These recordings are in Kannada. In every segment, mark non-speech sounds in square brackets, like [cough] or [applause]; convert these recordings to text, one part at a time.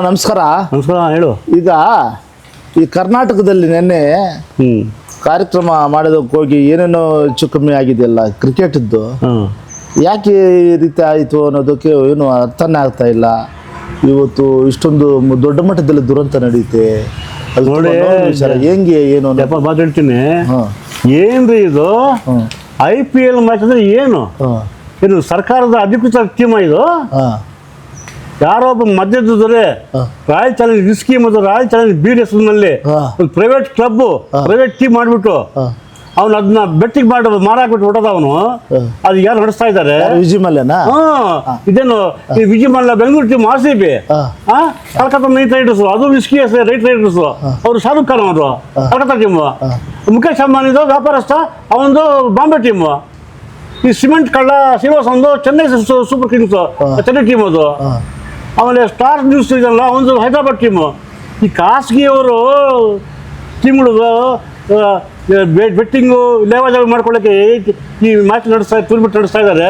ನಮಸ್ಕಾರ. ನಮಸ್ಕಾರ ಹೇಳು. ಈಗ ಈ ಕರ್ನಾಟಕದಲ್ಲಿ ನಿನ್ನೆ ಕಾರ್ಯಕ್ರಮ ಮಾಡೋದಕ್ಕೆ ಹೋಗಿ ಏನೇನೋ ಹೆಚ್ಚು ಕಮ್ಮಿ ಆಗಿದೆಯಲ್ಲ ಕ್ರಿಕೆಟದ್ದು ಯಾಕೆ ಈ ರೀತಿ ಆಯಿತು ಅನ್ನೋದಕ್ಕೆ ಏನು ಅರ್ಥನೇ ಆಗ್ತಾ ಇಲ್ಲ. ಇವತ್ತು ಇಷ್ಟೊಂದು ಮ- ದೊಡ್ಡ ಮಟ್ಟದಲ್ಲಿ ದುರಂತ ನಡೆಯುತ್ತೆ ಅದು ತುಂಬಾ ನೋಡಿ, ನೋವಿನ ವಿಚಾರ. ಹೆಂಗೆ ಏನು ಅನ್ನೋದು. ಯಪ್ಪ ಮಾತಾಡ್ತೀನಿ ಹಾಂ. ಏನ್ರಿ ಇದು? ಹ್ಮ್. ಐ ಪಿ ಎಲ್ ಮ್ಯಾಚ್ ಅಂದ್ರೆ ಏನು? ಇದು ಸರ್ಕಾರದ ಅಧಿಕೃತ ಟೀಮ ಇದು? ಯಾರೋ ಒಬ್ಬ ಮಧ್ಯದಲ್ಲಿ ರಾಯಲ್ ಚಾಲೆಂಜ್ ವಿಸ್ಕಿ ಮತ್ತು ರಾಯಲ್ ಚಾಲೆಂಜ್ ಬೀರ್ ಹೆಸರಿನಲ್ಲಿ ಹಾ. ಒಂದು ಪ್ರೈವೇಟ್ ಕ್ಲಬ್ ಪ್ರೈವೇಟ್ ಟೀಮ್ ಮಾಡಿಬಿಟ್ಟು ಅವನು ಅದನ್ನ ಬೆಟ್ಟಿಗೆ ಮಾಡಿ ಮಾರಾಕ್ಬಿಟ್ಟು ಹೊಡೋದ ಅವನು. ಅದು ಯಾರು ನಡೆಸ್ತಾ ಇದಾರೆ ವಿಜಿ ಇದೇನು ಈ Viji Bengaluru team R C B Calcutta Knight Riders ಅದು ವಿಸ್ಕಿ ರೈಟ್ ರೈಡರ್ಸ್ ಅವರು ಶಾರುಖ್ ಖಾನ್ ಅವರು ಕಲ್ಕತ್ತಾ ಟೀಮ್ ಮುಖೇಶ್ ಅಂಬಾನಿದು ವ್ಯಾಪಾರಸ್ಥ ಅವನದು ಬಾಂಬೆ ಟೀಮ್ ಈ ಸಿಮೆಂಟ್ ಕಳ್ಳ ಶ್ರೀನಿವಾಸ್ ಒಂದು Chennai super kings Chennai team ಅದು. ಆಮೇಲೆ ಸ್ಟಾರ್ ನ್ಯೂಸ್ ಇದೆಲ್ಲ ಒಂದು ಹೈದರಾಬಾದ್ ಟೀಮು ಈ ಖಾಸಗಿಯವರು ಟೀಮ್ಗಳು ಬೆಟ್ಟಿಂಗು ಲೇವಾದೇವಿ ಮಾಡ್ಕೊಳ್ಳೋಕೆ ಈ ಮ್ಯಾಚ್ ನಡೆಸ್ತಾ ಟೂರ್ನಮೆಂಟ್ ನಡೆಸ್ತಾ ಇದ್ದಾರೆ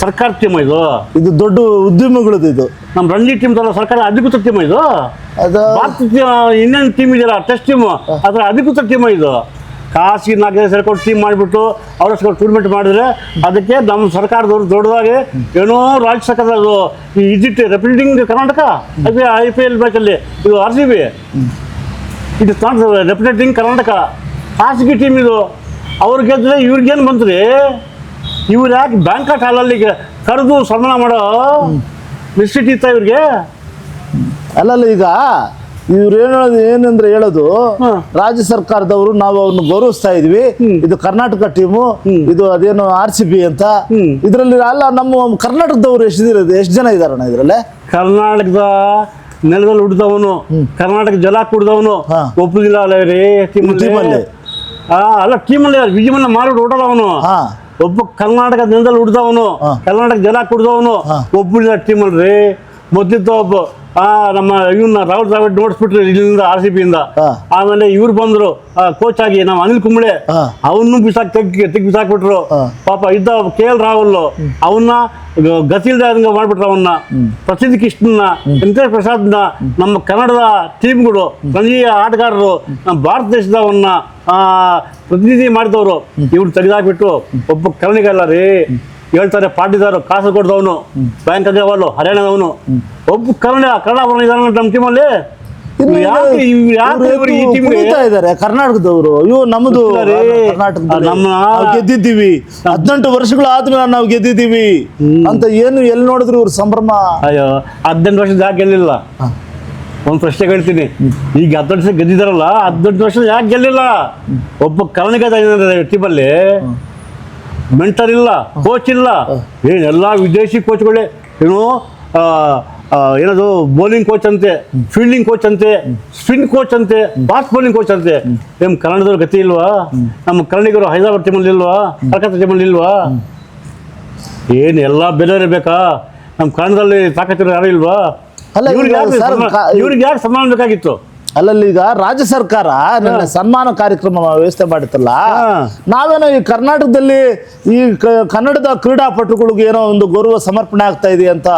ಸರ್ಕಾರ ಟೀಮ್ ಇದು. ಇದು ದೊಡ್ಡ ಉದ್ಯಮಗಳದ್ದು ಇದು. ನಮ್ಮ ರಂಜಿ ಟೀಮ್ ತರ ಸರ್ಕಾರ ಅಧಿಕೃತ ಟೀಮ್ ಇದು. ಭಾರತ ಇನ್ನೇನು ಟೀಮ್ ಇದೆಯಲ್ಲ ಟೆಸ್ಟ್ ಟೀಮ್ ಅದರ ಅಧಿಕೃತ ಟೀಮ್ ಇದು. ಖಾಸಗಿ ನಾಲ್ಕೈದು ಕೊಟ್ಟು ಟೀಮ್ ಮಾಡಿಬಿಟ್ಟು ಅವರಷ್ಟು ಟೂರ್ನಮೆಂಟ್ ಮಾಡಿದ್ರೆ ಅದಕ್ಕೆ ನಮ್ಮ ಸರ್ಕಾರದವರು ದೊಡ್ಡದಾಗಿ ಏನೋ ರಾಜ್ಯ ಸರ್ಕಾರದ ಈ is it representing Karnataka I P L ಮ್ಯಾಚಲ್ಲಿ ಇದು ಆರ್ ಸಿ ಬಿ ಇದು ರೆಪ್ರೆಸೆಂಟಿಂಗ್ ಕರ್ನಾಟಕ ಖಾಸಗಿ ಟೀಮ್ ಇದು. ಅವ್ರು ಗೆದ್ರೆ ಇವ್ರಿಗೇನು ಬಂತ್ರಿ? ಇವ್ರು ಯಾಕೆ ಬ್ಯಾಂಕಾಟ್ ಹಾಲಲ್ಲಿ ಕರೆದು ಸನ್ಮಾನ ಮಾಡೋ? ಮಿಸ್ಟಿಟ್ ಇತ್ತ ಇವ್ರಿಗೆ? ಅಲ್ಲಲ್ಲ ಈಗ ಇವ್ರು ಏನು ಹೇಳೋದು ಏನಂದ್ರೆ ಹೇಳೋದು ರಾಜ್ಯ ಸರ್ಕಾರದವರು ನಾವು ಅವ್ರನ್ನ ಗೌರವಿಸ್ತಾ ಇದ್ವಿ. ಇದು ಕರ್ನಾಟಕ ಟೀಮು ಇದು ಅದೇನು ಆರ್ ಸಿ ಬಿ ಅಂತ. ಇದರಲ್ಲಿ ಅಲ್ಲ ನಮ್ಮ ಕರ್ನಾಟಕದವರು ಎಷ್ಟು ಎಷ್ಟು ಜನ ಇದಾರಣ ಇದ್ರಲ್ಲೇ? ಕರ್ನಾಟಕದ ನೆಲದಲ್ಲಿ ಹುಡ್ದವನು ಕರ್ನಾಟಕ ಜಲ ಕುಡ್ದವನು. ಒಪ್ಪುದಿಲ್ಲ ಅಲ್ಲ ರೀ ಟೀಮಲ್ಲಿ? ಅಲ್ಲ ಟೀಮಲ್ಲಿ ವಿಜಯಮನ್ನ ಮಾರ್ಬಿಟ್ಟು ಹೊಡಲ್ಲ ಅವನು. ಹಾ. ಒಬ್ಬ ಕರ್ನಾಟಕ ನೆಲದಲ್ಲಿ ಹುಡ್ದವನು ಕರ್ನಾಟಕ ಜಲ ಕುಡ್ದವನು ಒಬ್ಬ ಟೀಮಲ್ರಿ ಮೊದ್ಲಿದ್ದ ಒಬ್ಬ ಆ ನಮ್ಮ ಇವನ್ನ ರಾಹುಲ್ ದ್ರಾವಿಡ್ ನೋಡಿಸ್ಬಿಟ್ರು ಇಲ್ಲಿಂದ ಆರ್ ಸಿ ಪಿಯಿಂದ ಹಾ. ಆಮೇಲೆ ಇವ್ರು ಬಂದ್ರು ಕೋಚ್ ಆಗಿ ನಮ್ಮ ಅನಿಲ್ ಕುಂಬ್ಳೆ. ಅವನ್ನು ಅವನು ಬಿಸಾಕ್ ತೆಗ್ ತೆಗ್ ಬಿಸಾಕ್ಬಿಟ್ರು. ಪಾಪ ಇದ್ದ ಕೆ ಎಲ್ ರಾಹುಲ್ ಅವನ್ನ ಗತಿಲ್ದ ಮಾಡ್ಬಿಟ್ರು ಅವನ್ನ ಪ್ರಸಿದ್ಧ ಕೃಷ್ಣನ ವೆಂಕಟೇಶ್ ಪ್ರಸಾದ್ನ ನಮ್ಮ ಕನ್ನಡದ ಟೀಮ್ಗಳು ಸಂಜೀಯ ಆಟಗಾರರು ನಮ್ಮ ಭಾರತ ದೇಶದವನ್ನ ಆ, ಪ್ರತಿನಿಧಿ ಮಾಡಿದವರು. ಇವ್ರು ತೆಗೆದಾಕ್ಬಿಟ್ಟು ಒಬ್ಬ ಕರ್ಣಿಗಲ್ಲ ರೀ. ಹೇಳ್ತಾರೆ ಪಾಟಿದಾರು ಕಾಸರಗೋಡ್ದವನು ಬ್ಯಾಂಕ್ ಅದೇವಲ್ಲು ಹರಿಯಾಣದವನು. ಒಬ್ಬ ಕನ್ನಡ ಕನ್ನಡ ಅವನು ಇದಾನ ನಮ್ಮ ಟೀಮಲ್ಲಿ ಇದ್ದಾರೆ ಕರ್ನಾಟಕದವರು. ಇವು ನಮ್ದು ನಮ್ಮ- ಗೆದ್ದಿದ್ದೀವಿ. ಹದಿನೆಂಟು ವರ್ಷಗಳು ಆದ್ಮೇಲೆ ನಾವು ಗೆದ್ದಿದ್ದೀವಿ. ಅಂತ ಏನು ಎಲ್ಲಿ ನೋಡಿದ್ರು ಇವ್ರ ಸಂಭ್ರಮ. ಅಯ್ಯೋ ಹದಿನೆಂಟು ವರ್ಷದ ಯಾಕೆ ಗೆಲ್ಲಿಲ್ಲ. ಒಂದು ಪ್ರಶ್ನೆ ಕೇಳ್ತೀನಿ. ಈಗ ಹದಿನೆಂಟು ವರ್ಷ ಗೆದ್ದಿದಾರಲ್ಲ ಹದಿನೆಂಟು ವರ್ಷದ ಯಾಕೆ ಗೆಲ್ಲಿಲ್ಲ? ಒಬ್ಬ ಕರ್ನಾಟಕ ಟೀಮಲ್ಲಿ ಮೆಂಟರ್ ಇಲ್ಲ ಕೋಚ್ ಇಲ್ಲ. ಏನ್ ಎಲ್ಲ ವಿದೇಶಿ ಕೋಚ್ಗಳೇ ಏನು ಏನದು ಬೌಲಿಂಗ್ ಕೋಚ್ ಅಂತೆ ಫೀಲ್ಡಿಂಗ್ ಕೋಚ್ ಅಂತೆ ಸ್ಪಿನ್ ಕೋಚ್ ಅಂತೆ ಬಾಸ್ ಬೌಲಿಂಗ್ ಕೋಚ್ ಅಂತೆ. ನಮ್ಮ ಕನ್ನಡದವ್ರ ಗತಿ ಇಲ್ವಾ? ನಮ್ಮ ಕನ್ನಡಿಗರು ಹೈದರಾಬಾದ್ ಟೀಮಲ್ಲಿ ಇಲ್ವಾ? ಕಲ್ಕತ್ತಾ ಟೀಮಲ್ಲಿ ಇಲ್ವಾ? ಏನು ಎಲ್ಲ ಬೇರೆ ಬೇಕಾ ನಮ್ಮ ಕನ್ನಡದಲ್ಲಿ ತಾಕತ್ತಿರೋ ಯಾರು ಇಲ್ವಾ? ಇವ್ರಿಗೆ ಯಾರು ಸನ್ಮಾನ ಬೇಕಾಗಿತ್ತು? ಅಲ್ಲಲ್ಲಿ ಈಗ ರಾಜ್ಯ ಸರ್ಕಾರ ನನ್ನ ಸನ್ಮಾನ ಕಾರ್ಯಕ್ರಮ ವ್ಯವಸ್ಥೆ ಮಾಡಿತ್ತಲ್ಲ. ನಾವೇನೋ ಈ ಕರ್ನಾಟಕದಲ್ಲಿ ಈ ಕನ್ನಡದ ಕ್ರೀಡಾಪಟುಗಳಿಗೆ ಏನೋ ಒಂದು ಗೌರವ ಸಮರ್ಪಣೆ ಆಗ್ತಾ ಇದೆ ಅಂತ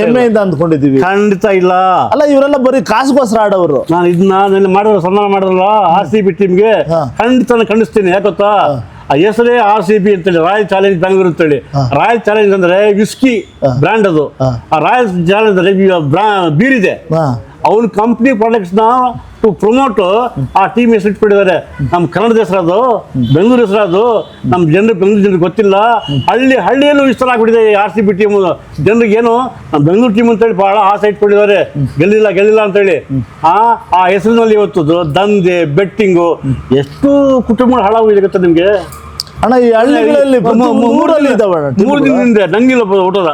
ಹೆಮ್ಮೆಯಿಂದ ಅಂದ್ಕೊಂಡಿದೀವಿ ಖಂಡಿತ ಇಲ್ಲ. ಅಲ್ಲ ಇವರೆಲ್ಲ ಬರೀ ಕಾಸುಗೋಸ್ಕರ ಆಡೋರು. ನಾನು ಇದನ್ನ ಮಾಡಿರೋ ಸನ್ಮಾನ ಮಾಡಿರಲ್ಲ ಆರ್ ಸಿ ಬಿ ಟೀಮ್ಗೆ. ಖಂಡಿತ ಖಂಡಿಸ್ತೀನಿ ಯಾಕೆ ಗೊತ್ತಾ? ಆ ಹೆಸರೇ ಆರ್ ಸಿ ಬಿ ಅಂತೇಳಿ ರಾಯಲ್ ಚಾಲೆಂಜ್ ಬೆಂಗಳೂರು ಅಂತೇಳಿ. ರಾಯಲ್ ಚಾಲೆಂಜ್ ಅಂದ್ರೆ ವಿಸ್ಕಿ ಬ್ರ್ಯಾಂಡ್ ಅದು. ಆ ರಾಯಲ್ ಚಾಲೆಂಜ್ ಅಂದ್ರೆ ಬೀರಿದೆ. ಅವ್ನ ಕಂಪ್ನಿ ಪ್ರಾಡಕ್ಟ್ಸ್ನ ಟು ಪ್ರಮೋಟ್ ಆ ಟೀಮ್ ಹೆಸರು ಇಟ್ಬಿಟ್ಟಿದ್ದಾರೆ ನಮ್ಮ ಕನ್ನಡದ ಹೆಸರದು ಬೆಂಗಳೂರು ಹೆಸರದು ನಮ್ಮ ಜನರು ಬೆಂಗಳೂರು ಜನರಿಗೆ ಗೊತ್ತಿಲ್ಲ. ಹಳ್ಳಿ ಹಳ್ಳಿಯಲ್ಲೂ ವಿಸ್ತಾರ ಆಗ್ಬಿಟ್ಟಿದೆ ಆರ್ ಸಿ ಬಿ ಟೀಮ್ ಜನರಿಗೆ ಏನು ನಮ್ಮ ಬೆಂಗಳೂರು ಟೀಮ್ ಅಂತೇಳಿ ಬಹಳ ಆಸೆ ಇಟ್ಕೊಂಡಿದ್ದಾರೆ ಗೆಲ್ಲಿಲ್ಲ ಗೆಲ್ಲಿಲ್ಲ ಅಂತೇಳಿ. ಆ ಆ ಹೆಸರಿನಲ್ಲಿ ಇವತ್ತು ದಂಧೆ ಬೆಟ್ಟಿಂಗು ಎಷ್ಟು ಕುಟುಂಬಗಳು ಹಾಳಾಗಿದೆ ಗೊತ್ತಾ ನಿಮಗೆ? ಅಣ್ಣ ಈ ಹಳ್ಳಿಗಳಲ್ಲಿ ಮೂರಲ್ಲಿ ಮೂರು ದಿನದಿಂದ ನಂಗಿಲ್ಲ ಊಟದ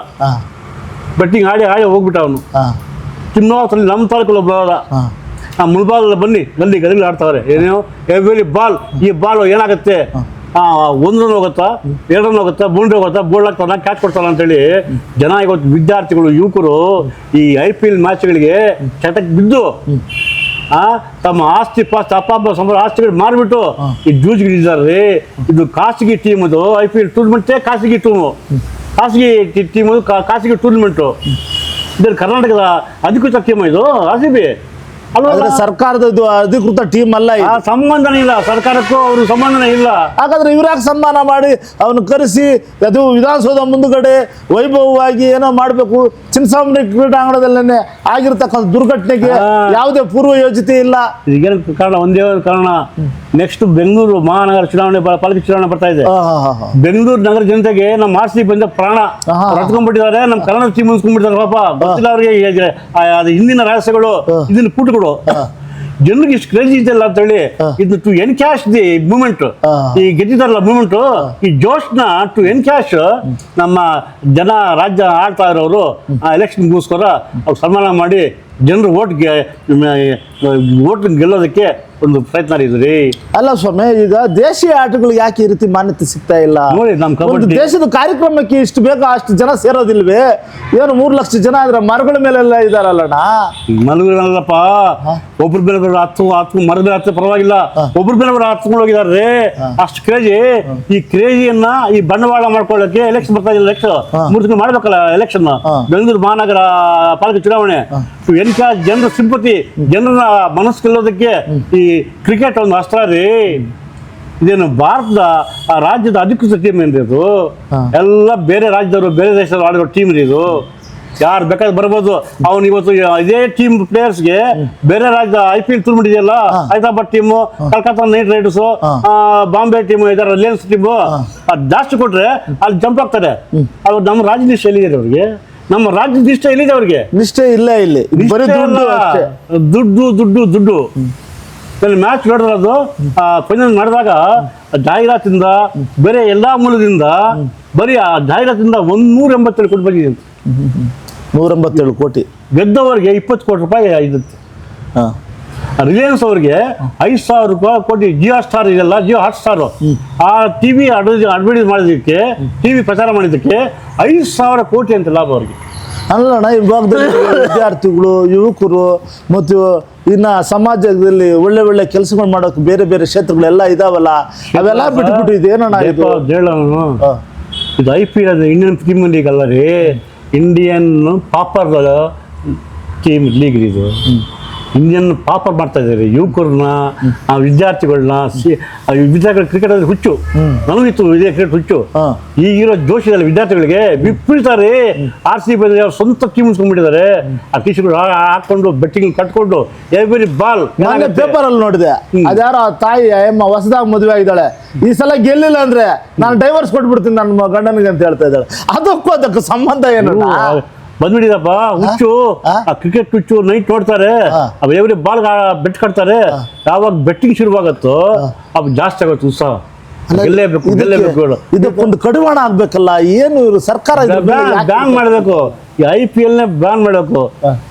ಬೆಟ್ಟಿಂಗ್ ಆಡಿ ಆಡಿ ಹೋಗ್ಬಿಟ್ಟ ಅವನು. ತಿನ್ನೋದ್ರಲ್ಲಿ ನಮ್ಮ ತಾಲೂಕಲ್ಲಿ ಒಬ್ಬ ಆ ಮುಳ್ಬಾಲ್ ಬನ್ನಿ ಗಲ್ಲಿ ಗಲ್ಲಿ ಆಡ್ತಾವ್ರೆ. ಏನೇನೋ ಎವ್ರಿ ಬಾಲ್ ಈ ಬಾಲ್ ಏನಾಗುತ್ತೆ? ಆ, ಒಂದು ರನ್ ಹೋಗುತ್ತಾ ಎರಡು ರನ್ ಹೋಗುತ್ತಾ ಮೂರು ಹೋಗುತ್ತಾ ಬೋಲ್ಡ್ ಆಗ್ತಾನ ಕ್ಯಾಚ್ ಕೊಡ್ತಾನ ಅಂತೇಳಿ ಜನ ಇವತ್ತು ವಿದ್ಯಾರ್ಥಿಗಳು ಯುವಕರು ಈ ಐ ಪಿ ಎಲ್ ಮ್ಯಾಚ್ಗಳಿಗೆ ಚಟಕ್ಕೆ ಬಿದ್ದು ಆ ತಮ್ಮ ಆಸ್ತಿ ಪಾಸ್ತಿ ಅಪ್ಪ ಅಪ್ಪ ಸಂಬಳ ಆಸ್ತಿಗಳು ಮಾರ್ಬಿಟ್ಟು ಈ ಜೂಜ್ಗಿದ್ದಾರೆ ಇದು ಖಾಸಗಿ ಟೀಮ್ ಅದು ಐ ಪಿ ಎಲ್ ಟೂರ್ನಮೆಂಟೇ ಖಾಸಗಿ ಟೀಮು ಖಾಸಗಿ ಟೀಮ್ ಖಾಸಗಿ ಟೂರ್ನಮೆಂಟು ಇದು ಕರ್ನಾಟಕದ ಅಧಿಕೃತ ಟೀಮ್ ಇದು? ಆರ್ ಸಿ ಬಿ ಅಲ್ವಾ? ಸರ್ಕಾರದ ಇದು ಅಧಿಕೃತ ಟೀಮ್ ಅಲ್ಲ ಆ ಸಂಬಂಧನೇ ಇಲ್ಲ. ಸರ್ಕಾರಕ್ಕೂ ಅವ್ರ ಸಂಬಂಧನೇ ಇಲ್ಲ. ಹಾಗಾದ್ರೆ ಇವ್ರ್ಯಾಕೆ ಸನ್ಮಾನ ಮಾಡಿ ಅವನು ಕರೆಸಿ ಅದು ವಿಧಾನಸೌಧ ಮುಂದುಗಡೆ ವೈಭವವಾಗಿ ಏನೋ ಮಾಡಬೇಕು. ಚಿನ್ಸಾಮಿ ಕ್ರೀಡಾಂಗಣದಲ್ಲೇ ಆಗಿರ್ತಕ್ಕಂಥ ದುರ್ಘಟನೆಗೆ. ಯಾವುದೇ ಪೂರ್ವ ಯೋಜಿತೆ ಇಲ್ಲ ಈಗೇನು ಕಾರಣ? ಒಂದೇ ಕಾರಣ. ನೆಕ್ಸ್ಟ್ ಬೆಂಗಳೂರು ಮಹಾನಗರ ಚುನಾವಣೆ ಪಾಲಿಕೆ ಚುನಾವಣೆ ಬರ್ತಾ ಇದೆ. ಬೆಂಗಳೂರು ನಗರ ಜನತೆಗೆ ನಮ್ಮ ಆರ್ ಸಿ ಬಂದ ಪ್ರಾಣ ಆಹಾ. ರತ್ಕೊಂಡ್ಬಿಟ್ಟಿದ್ದಾರೆ ನಮ್ಮ ಕನ್ನಡ ಟೀಮ್ ಮುಗಿಸ್ಕೊಂಡ್ಬಿಟ್ಟಿದ್ದಾರೆ ಪಾಪ. ಗೊತ್ತಿಲ್ಲ ಅವ್ರಿಗೆ ಅದು ಹಿಂದಿನ ರಹಸ್ಯಗಳು ಇದನ್ನ ಪುಟಗಳು ಜನರಿಗೆ ಇಷ್ಟು ಕ್ರೇಜಿ ಇದೆಲ್ಲ ಅಂತ ಹೇಳಿ ಇದು to encash the moment ಈ ಗೆದ್ದಿದಾರಲ್ಲ ಮೂಮೆಂಟ್ ಈ ಜೋಶ್ನ ಟು ಎನ್ ಕ್ಯಾಶ್ ನಮ್ಮ ಜನ ರಾಜ್ಯ ಆಡ್ತಾ ಇರೋರು ಆ ಎಲೆಕ್ಷನ್ಗೋಸ್ಕರ ಅವ್ರು ಸನ್ಮಾನ ಮಾಡಿ ಜನರು ಓಟ್ ಓಟ್ ಗೆಲ್ಲೋದಕ್ಕೆ ಒಂದು ಪ್ರಯತ್ನ ಇದ್ರಿ ಅಲ್ಲ ಸ್ವಾಮಿ ಈಗ ದೇಶೀಯ ಆಟಗಳಿಗೆ ಯಾಕೆ ಈ ರೀತಿ ಮಾನ್ಯತೆ ಸಿಗ್ತಾ ಇಲ್ಲ? ನೋಡಿ, ನಮ್ ಕಬಡ್ಡಿ- ಒಂದು ದೇಶದ ಕಾರ್ಯಕ್ರಮಕ್ಕೆ ಇಷ್ಟು ಬೇಕೋ ಅಷ್ಟು ಜನ ಸೇರೋದಿಲ್ವೇ? ಏನು ಮೂರು ಲಕ್ಷ ಜನ ಆದ್ರೆ ಮರಗಳ ಮೇಲೆಲ್ಲ ಇದಾರಲ್ಲಣ್ಣ? ಮಲಗಿರಲ್ಲಪ್ಪ ಒಬ್ರ ಮೇಲೆ ಒಬ್ರು ಹತ್ತು ಹತ್ತು ಮರದ ಮೇಲೆ ಹತ್ತು ಪರವಾಗಿಲ್ಲ. ಒಬ್ರ ಮೇಲೆ ಅವರು ಹತ್ಕೊಂಡು ಹೋಗಿದಾರೆ ಅಷ್ಟು ಕ್ರೇಜಿ ಈ ಕ್ರೇಜಿಯನ್ನ ಈ ಬಂಡವಾಳ ಮಾಡ್ಕೊಳ್ಳಕ್ಕೆ ಎಲೆಕ್ಷನ್ ಬರ್ತಾ ಇಲ್ಲ ಎಲೆಕ್ಷನ್ ಮೂರು ತಿಂಗಳು ಮಾಡ್ಬೇಕಲ್ಲ ಎಲೆಕ್ಷನ್ ಬೆಂಗಳೂರು ಮಹಾನಗರ ಪಾಲಿಕೆ ಚುನಾವಣೆ. ಎನ್ಕ ಜನರ ಸಿಂಪತಿ ಜನರ ಮನಸ್ಸು ಗೆಲ್ಲೋದಕ್ಕೆ ಈ ಕ್ರಿಕೆಟ್ ಒಂದು ಅಸ್ತ್ರ ರೀ. ಇದೇನು ಭಾರತದ ಆ ರಾಜ್ಯದ ಅಧಿಕೃತ ಟೀಮ್ ಏನ್ರಿ ಇದು ಎಲ್ಲ ಬೇರೆ ರಾಜ್ಯದವರು ಬೇರೆ ದೇಶದವರು ಆಡಿರೋ ಟೀಮ್ ರೀ ಇದು. ಯಾರು ಬೇಕಾದ್ರೆ ಬರ್ಬೋದು. ಅವ್ನು ಇವತ್ತು ಇದೇ ಟೀಮ್ ಪ್ಲೇಯರ್ಸ್ಗೆ ಬೇರೆ ರಾಜ್ಯದ ಐ ಪಿ ಎಲ್ ಟೂರ್ನಮೆಂಟ್ ಇದೆಯಲ್ಲ? Hyderabad team Calcutta knight riders Bombay team ಇದರ ರಿಲಯನ್ಸ್ ಟೀಮು ಜಾಸ್ತಿ ಕೊಟ್ರೆ ಅಲ್ಲಿ ಜಂಪ್ ಆಗ್ತಾರೆ. ಅದು ನಮ್ಮ ರಾಜ್ಯ ನಿಷ್ಠೆ ಎಲ್ಲಿದೆ ಅವ್ರಿಗೆ? ನಮ್ಮ ರಾಜ್ಯದ ನಿಷ್ಠೆ ಎಲ್ಲಿದೆ ಅವ್ರಿಗೆ? ನಿಷ್ಠೆ ಇಲ್ಲ ಇಲ್ಲಿ. ದುಡ್ಡು ದುಡ್ಡು ದುಡ್ಡು ಇಲ್ಲಿ ಮ್ಯಾಚ್ ನೋಡಿರೋದು ಫೈನಲ್ ನಡೆದಾಗ ಜಾಹೀರಾತಿಂದ ಬೇರೆ ಎಲ್ಲಾ ಮೂಲದಿಂದ ಬರೀ ಆ ಜಾಹೀರಾತಿಂದ ಒಂದ್ ನೂರ ಎಂಬತ್ತೇಳು ಕೋಟಿ ಬಂದಿದೆ. ನೂರ ಎಂಬತ್ತೇಳು ಕೋಟಿ. ಗೆದ್ದವರಿಗೆ ಇಪ್ಪತ್ತು ಕೋಟಿ ರೂಪಾಯಿ ಇರುತ್ತೆ ರಿಲಯನ್ಸ್ ಅವ್ರಿಗೆ ಐದು ಸಾವಿರ ರೂಪಾಯಿ ಕೋಟಿ ಜಿಯೋ ಸ್ಟಾರ್ ಇದೆಲ್ಲ ಜಿಯೋ ಹಾಟ್ ಸ್ಟಾರ್ ಆ ಟಿವಿ ಅಡ್ವರ್ಟೈಸ್ ಮಾಡಿದಕ್ಕೆ ಟಿವಿ ಪ್ರಚಾರ ಮಾಡಿದ್ದಕ್ಕೆ ಐದು ಸಾವಿರ ಕೋಟಿ ಅಂತ ಲಾಭ ಅವ್ರಿಗೆ. ಅಲ್ಲಣ್ಣ ಈ ಭಾಗದಲ್ಲಿ ವಿದ್ಯಾರ್ಥಿಗಳು ಯುವಕರು ಮತ್ತು ಇನ್ನು ಸಮಾಜದಲ್ಲಿ ಒಳ್ಳೆ ಒಳ್ಳೆ ಕೆಲಸಗಳು ಮಾಡೋಕೆ ಬೇರೆ ಬೇರೆ ಕ್ಷೇತ್ರಗಳೆಲ್ಲ ಇದಾವಲ್ಲ ಅವೆಲ್ಲ ಬಿಟ್ಬಿಟ್ಟು ಇದೇನಣ್ಣ ಇದು. ಇದು I P L Indian premier league ಅಲ್ಲ ರೀ. ಇಂಡಿಯನ್ ಪಾಪರ್ ಟೀಮ್ ಲೀಗ್ ಇದು. ಇಂಡಿಯನ್ ಪಾಪ ಮಾಡ್ತಾ ಇದ್ದಾರೆ. ಯುವಕರನ್ನ ಆ ವಿದ್ಯಾರ್ಥಿಗಳನ್ನ ವಿದ್ಯಾರ್ಥಿಗಳು ಕ್ರಿಕೆಟ್ ಅಲ್ಲಿ ಹುಚ್ಚು. ನನಗಿತ್ತು ಇದೇ ಕ್ರಿಕೆಟ್ ಹುಚ್ಚು. ಈಗಿರೋ ಜೋಶಿದಲ್ಲಿ ವಿದ್ಯಾರ್ಥಿಗಳಿಗೆ ವಿಪರೀತಾರೆ ಆರ್ ಸಿ ಬಿ ಅವ್ರ ಸ್ವಂತ ಟೀಮ್ ಉಳಿಸ್ಕೊಂಡ್ಬಿಟ್ಟಿದ್ದಾರೆ. ಆ ಟೀಶರ್ಟ್ ಹಾಕೊಂಡು ಬೆಟ್ಟಿಂಗ್ ಕಟ್ಕೊಂಡು ಎವ್ರಿ ಬಾಲ್ ನಾನು ಪೇಪರ್ ಅಲ್ಲಿ ನೋಡಿದೆ. ಅದ್ಯಾರೋ ಆ ತಾಯಿ ಅಮ್ಮ ಹೊಸದಾಗಿ ಮದುವೆ ಆಗಿದ್ದಾಳೆ. ಈ ಸಲ ಗೆಲ್ಲಿಲ್ಲ ಅಂದ್ರೆ ನಾನು ಡೈವರ್ಸ್ ಕೊಟ್ಬಿಡ್ತೀನಿ ನನ್ನ ಗಂಡನಿಗೆ ಅಂತ ಹೇಳ್ತಾ ಇದ್ದಾಳೆ. ಅದಕ್ಕೂ ಅದಕ್ಕೂ ಸಂಬಂಧ ಏನು ಬಂದ್ಬಿಟ್ಟಿದಪ್ಪ ಹುಚ್ಚು. ಆ? ಕ್ರಿಕೆಟ್ ಹುಚ್ಚು ನೈಟ್ ನೋಡ್ತಾರೆ. ಅವ್ ಎವ್ರಿ ಬಾಲ್ ಬೆಟ್ ಕಟ್ತಾರೆ. ಯಾವಾಗ ಬೆಟ್ಟಿಂಗ್ ಶುರುವಾಗತ್ತೋ ಅವ್ ಜಾಸ್ತಿ ಆಗುತ್ತೆ ಉತ್ಸಾಹ. ಗೆಲ್ಲೇಬೇಕು ಗೆಲ್ಲೇಬೇಕು ಹೇಳು. ಇದಕ್ಕೊಂದು ಕಡಿವಾಣ ಆಗ್ಬೇಕಲ್ಲ ಏನು ಇವರು ಸರ್ಕಾರ ಬ್ಯಾನ್ ಮಾಡಬೇಕು. ಈ ಐ ಪಿ ಎಲ್ ನೇ ಬ್ಯಾನ್ ಮಾಡಬೇಕು.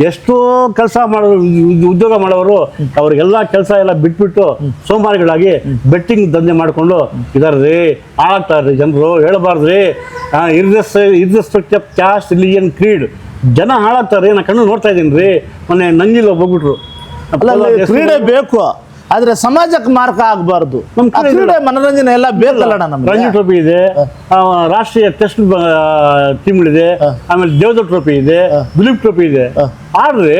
ಎಷ್ಟೋ ಕೆಲಸ ಮಾಡೋರು ಉದ್ಯೋಗ ಮಾಡೋರು ಅವ್ರಿಗೆಲ್ಲ ಕೆಲಸ ಎಲ್ಲ ಬಿಟ್ಬಿಟ್ಟು ಸೋಮಾರಿಗಳಾಗಿ ಬೆಟ್ಟಿಂಗ್ ದಂಧೆ ಮಾಡ್ಕೊಂಡು ಇದಾರ್ರಿ ಆಗ್ತಾರ್ರಿ ಜನರು ಹೇಳಬಾರ್ದ್ರಿ. ಇರ್ರೆಸ್ irrespect of caste religion creed ಜನ ಹಾಳಾಗ್ತಾರೆ. ನಾ ಕಣ್ಣು ನೋಡ್ತಾ ಇದ್ದೀನಿ ರೀ. ಮೊನ್ನೆ ನಂಗಿಲ್ಲ ಹೋಗ್ಬಿಟ್ರು. ಕ್ರೀಡೆ ಬೇಕು. ಆದ್ರೆ ಸಮಾಜಕ್ಕೆ ಮಾರ್ಕ ಆಗಬಾರ್ದು. ನಮ್ ಕ್ರೀಡೆ ಮನೋರಂಜನೆ ಎಲ್ಲ ಬೇಕಲ್ಲಣ್ಣ ರಂಜಿ ನಮ್ಗೆ ಟ್ರೋಫಿ ಇದೆ. ರಾಷ್ಟ್ರೀಯ ಟೆಸ್ಟ್ ಟೀಮ್ಗಳಿದೆ. ಆಮೇಲೆ ದೇವದ ಟ್ರೋಫಿ ಇದೆ. ದಿಲೀಪ್ ಟ್ರೋಫಿ ಇದೆ. ಆದ್ರೆ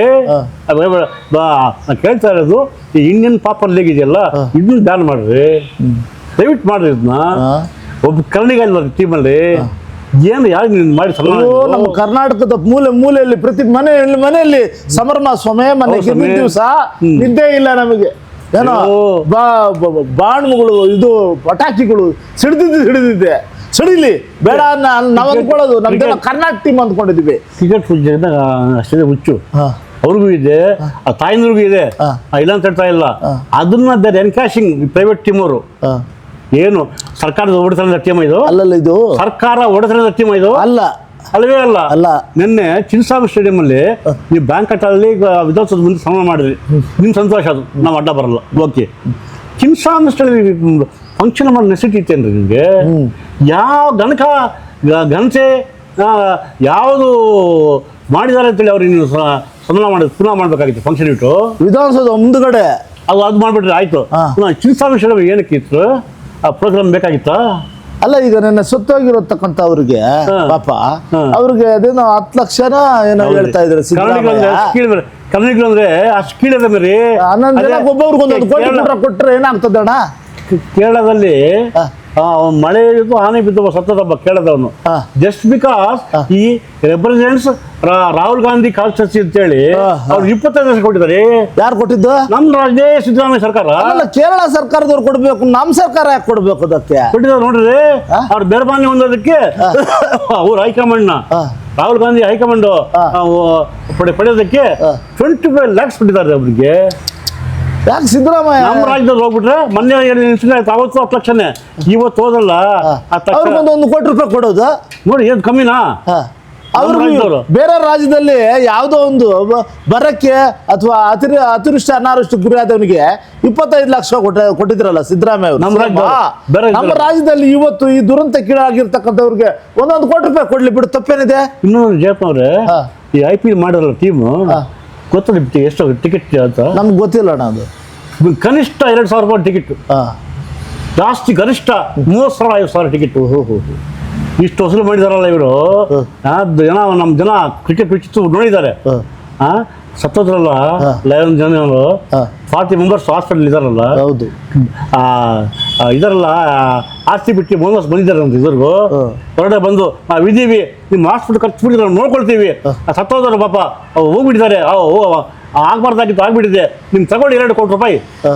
ಕೇಳ್ತಾ ಇರೋದು ಈ ಇಂಡಿಯನ್ ಪಾಪರ್ ಲೀಗ್ ಇದೆಯಲ್ಲ ಇದನ್ನ ಬ್ಯಾನ್ ಮಾಡ್ರಿ. ದಯವಿಟ್ಟು ಮಾಡ್ರಿ ಇದನ್ನ. ಒಬ್ಬ ಇಲ್ಲ ಟೀಮಲ್ಲಿ ಏನು ಯಾರು ನೀನು ಮಾಡಿ ನಮ್ಮ ಕರ್ನಾಟಕದ ಮೂಲೆ ಮೂಲೆಯಲ್ಲಿ ಪ್ರತಿ ಮನೆಯಲ್ಲಿ ಮನೆಯಲ್ಲಿ ಸಮರ್ಮ ಸಮಯ ಮನೆ. ದಿವಸ ನಿದ್ದೆ ಇಲ್ಲ ನಮಗೆ. ಏನೋ ಅಯ್ಯೋ. ಬಾ ಬ- ಬ- ಇದು ಪಟಾಕಿಗಳು ಸಿಡಿದಿದ್ದು ಸಿಡಿದಿದ್ದೆ. ಸಿಡಿಲಿ. ಬೇಡ ನಾವ್ ಅಂದ್ಕೊಳ್ಳೋದು ನಮ್ದೆಲ್ಲ ಕರ್ನಾಟಕ ಟೀಮ್ ಅಂದ್ಕೊಂಡಿದ್ವಿ ಕ್ರಿಕೆಟ್ ಹುಚ್ಚ ಅಷ್ಟೇ ಹುಚ್ಚು. ಅವ್ರಿಗೂ ಇದೆ ಆ ತಾಯಿನವ್ರಿಗೂ ಇದೆ. ಇಲ್ಲ ಅಂತ ಹೇಳ್ತಾ ಇಲ್ಲ. ಅದನ್ನ ಬೇರೆ ಎನ್ಕ್ಯಾಶಿಂಗ್ ಪ್ರೈವೇಟ್ ಟೀಮ್ ಅವರು. ಏನು ಸರ್ಕಾರದ ಒಡೆತನದ ಟೀಮ್ ಇದು? ಅಲ್ಲಲ್ಲ ಇದು. ಸರ್ಕಾರ ಒಡೆತನದ ಟೀಮ್ ಇದು? ಅಲ್ಲ. ಅಲ್ವೇ ಅಲ್ಲ? ಅಲ್ಲ. ನಿನ್ನೆ ಚಿನ್ಸಾಮಿ ಸ್ಟೇಡಿಯಂ ಅಲ್ಲಿ ನೀವು ಬ್ಯಾಂಕ್ ಅಲ್ಲಿ ವಿಧಾನಸೌಧ ಮುಂದೆ ಸನ್ಮಾನ ಮಾಡಿದ್ರಿ. ನಿಮ್ ಸಂತೋಷ ಅದು. ನಾವು ಅಡ್ಡ ಬರಲ್ಲ. ಓಕೆ ಚಿನ್ಸಾಮಿ ಸ್ಟೇಡಿಯಂ ಫಂಕ್ಷನ್ ಮಾಡೋ ನೆಸಿಟಿ ಇತ್ತೇನ್ರಿ ನಿಮಗೆ? ಯಾವ ಗಣಕ ಗಣಸೆ ಯಾವುದು ಮಾಡಿದ್ದಾರೆ ಅಂತೇಳಿ ಅವ್ರಿಗೆ ನೀವು ಸ- ಸನ್ಮಾನ ಮಾಡಿ ಪುನಃ ಮಾಡ್ಬೇಕಾಗಿತ್ತು ಫಂಕ್ಷನ್ ಇಟ್ಟು? ವಿಧಾನಸೌಧ ಮುಂದ್ಗಡೆ. ಅದು ಅದು ಮಾಡ್ಬಿಟ್ರೆ ಆಯ್ತು. ಚಿನ್ಸಾಮಿ ಸ್ಟೇಡಿಯಂ ಏನಕ್ಕೆ ಇತ್ತು? ಆ ಪ್ರೋಗ್ರಾಮ್ ಬೇಕಾಗಿತ್ತಾ? ಅಲ್ಲ ಈಗ ನನ್ನ ಸುತ್ತೋಗಿರತಕ್ಕಂತ ಅವ್ರಿಗೆ ಪಾಪ ಅವ್ರಿಗೆ ಅದೇನೋ ಹತ್ತು ಲಕ್ಷನ ಏನೋ ಹೇಳ್ತಾ ಇದ್ದಾರೆ ಕನ್ನಡಿಗಳು ಅಂದ್ರೆ ಅಷ್ಟು ಕೀಳದ ಮೇರಿ ಹನ್ನೊಂದು ಒಬ್ಬೊಬ್ರಿಗೆ ಒಂದೊಂದು ಕೋಟಿ ಕೊಟ್ರೆ ಕೊಟ್ರೆ ಅಣ್ಣ? ಕೇರಳದಲ್ಲಿ ಮಳೆ ಇದ್ದು ಆನೆ ಬಿದ್ದವ ಸತ್ತದೊಬ್ಬ ಕೇಳದವನು. ಜಸ್ಟ್ ಬಿಕಾಸ್ ಈ ರೆಪ್ರೆಸೆಂಟ್ಸ್ ರಾಹುಲ್ ಗಾಂಧಿ ಕಾನ್ಸ್ಟಿಟ್ಯೂನ್ಸಿ ಅಂತ ಹೇಳಿ. ಅವ್ರು ಇಪ್ಪತ್ತೈದು ಲಕ್ಷ ಕೊಟ್ಟಿದ್ದಾರೆ. ಯಾರು ಕೊಟ್ಟಿದ್ದು? ನಮ್ ರಾಜ್ಯ ಸಿದ್ದರಾಮಯ್ಯ ಸರ್ಕಾರ. ಅಲ್ಲ ಕೇರಳ ಸರ್ಕಾರದವ್ರು ಕೊಡ್ಬೇಕು ನಮ್ಮ ಸರ್ಕಾರ ಯಾಕೆ ಕೊಡ್ಬೇಕು ಅದಕ್ಕೆ? ಕೊಟ್ಟಿದ್ದಾರೆ ನೋಡ್ರಿ? ಅವ್ರ ಬೇರ್ಮಾನ್ಯ ಹೊಂದೋದಕ್ಕೆ [laughs] ಅವ್ರ ಹೈಕಮಾಂಡ್ನ ರಾಹುಲ್ ಗಾಂಧಿ ಹೈಕಮಾಂಡ್ ಪಡೆಯೋದಕ್ಕೆ. ಟ್ವೆಂಟಿ ಫೈವ್ ಲ್ಯಾಕ್ಸ್ ಕೊಟ್ಟಿದ್ದಾರೆ ಅವ್ರಿಗೆ. ಯಾಕೆ ಸಿದ್ದರಾಮಯ್ಯ? ನಮ್ಮ ರಾಜ್ಯದಲ್ಲಿ ಹೋಗ್ಬಿಟ್ರೆ ಮೊನ್ನೆ ಆಯ್ತು ಅವತ್ತು ಹತ್ತು ಲಕ್ಷನೇ ಇವತ್ತು ಹೋದಲ್ಲ ಅವ್ರಿಗೊಂದು ಒಂದು ಕೋಟಿ ರೂಪಾಯಿ ಕೊಡೋದು? ನೋಡಿ ಏನು ಕಮ್ಮಿನಾ? ರಾಜ್ಯದವ್ರು. ಬೇರೆ ರಾಜ್ಯದಲ್ಲಿ ಯಾವುದೋ ಒಂದು ಬರಕ್ಕೆ ಅಥವಾ ಅತಿರಿ ಅತಿವೃಷ್ಟ ಅನಾವೃಷ್ಟಿ ಗುರಿ ಆದವನಿಗೆ ಇಪ್ಪತ್ತೈದು ಲಕ್ಷ ಕೊಟ್ಟ ಕೊಟ್ಟಿದ್ರಲ್ಲ ಸಿದ್ದರಾಮಯ್ಯ ಅವರು. ನಮ್ಮ ರಾಜ್ಯದಲ್ಲಿ ಇವತ್ತು ಈ ದುರಂತ ಕೀಳಾಗಿರ್ತಕ್ಕಂಥವ್ರಿಗೆ ಒಂದೊಂದು ಕೋಟಿ ರೂಪಾಯಿ ಕೊಡ್ಲಿ ಬಿಡು ತಪ್ಪೇನಿದೆ? ಇನ್ನೊಂದು ಜಯಪ್ಪ ಅವ್ರೆ. ಈ ಐ ಪಿ ಎಲ್ ಮಾಡಿರಲ್ಲ ಟೀಮ್ ಹಾ. ನಿಮ್ಗೆ ಎಷ್ಟು ಟಿಕೆಟ್ ಅಂತ? ನಮ್ಗೆ ಗೊತ್ತಿಲ್ಲ ಅಣ್ಣ ಅದು. ಕನಿಷ್ಠ ಎರಡು ಸಾವಿರ ರೂಪಾಯಿ ಟಿಕೆಟ್ ಹಾ ಜಾಸ್ತಿ ಗರಿಷ್ಠ ಮೂವತ್ತು ಸಾವಿರ ಐವತ್ತು ಸಾವಿರ ಟಿಕೆಟ್ ಇಷ್ಟು ವಸೂಲು ಮಾಡಿದಾರಲ್ಲ ಇವರು? ಜನ ನಮ್ಮ ಜನ ಕ್ರಿಕೆಟ್ ಪಿಚ್ ನೋಡಿದ್ದಾರೆ. ಹಾ. ಸತ್ತೋದ್ರಲ್ಲ ಲೆವೆನ್ ಜನ. ಫಾರ್ಟಿ ಮೆಂಬರ್ಸ್ ಹಾಸ್ಪಿಟಲ್ ಇದಾರಲ್ಲ. ಹೌದು. ಇದರಲ್ಲ ಆಸ್ತಿ ಬಿಟ್ಟು ಬೋನಸ್ ಬಂದಿದ್ದಾರೆ ಅಂತ ಇದ್ರಿಗೂ ಹಾ. ಹೊರಗಡೆ ಬಂದು ನಾವು ಇದೀವಿ ನಿಮ್ಮ ಹಾಸ್ಪಿಟಲ್ ಖರ್ಚು ಬಿಟ್ಟಿದ್ರೆ ನಾವು ನೋಡ್ಕೊಳ್ತೀವಿ. ಸತ್ತೋದ್ರ ಪಾಪ ಹೋಗ್ಬಿಟ್ಟಿದ್ದಾರೆ. ಆಗ್ಬಾರ್ದಾಗಿತ್ತು ಆಗ್ಬಿಟ್ಟಿದೆ. ನಿಮ್ಗೆ ತಗೊಂಡು ಎರಡು ಕೋಟಿ ರೂಪಾಯಿ. ಹಾ.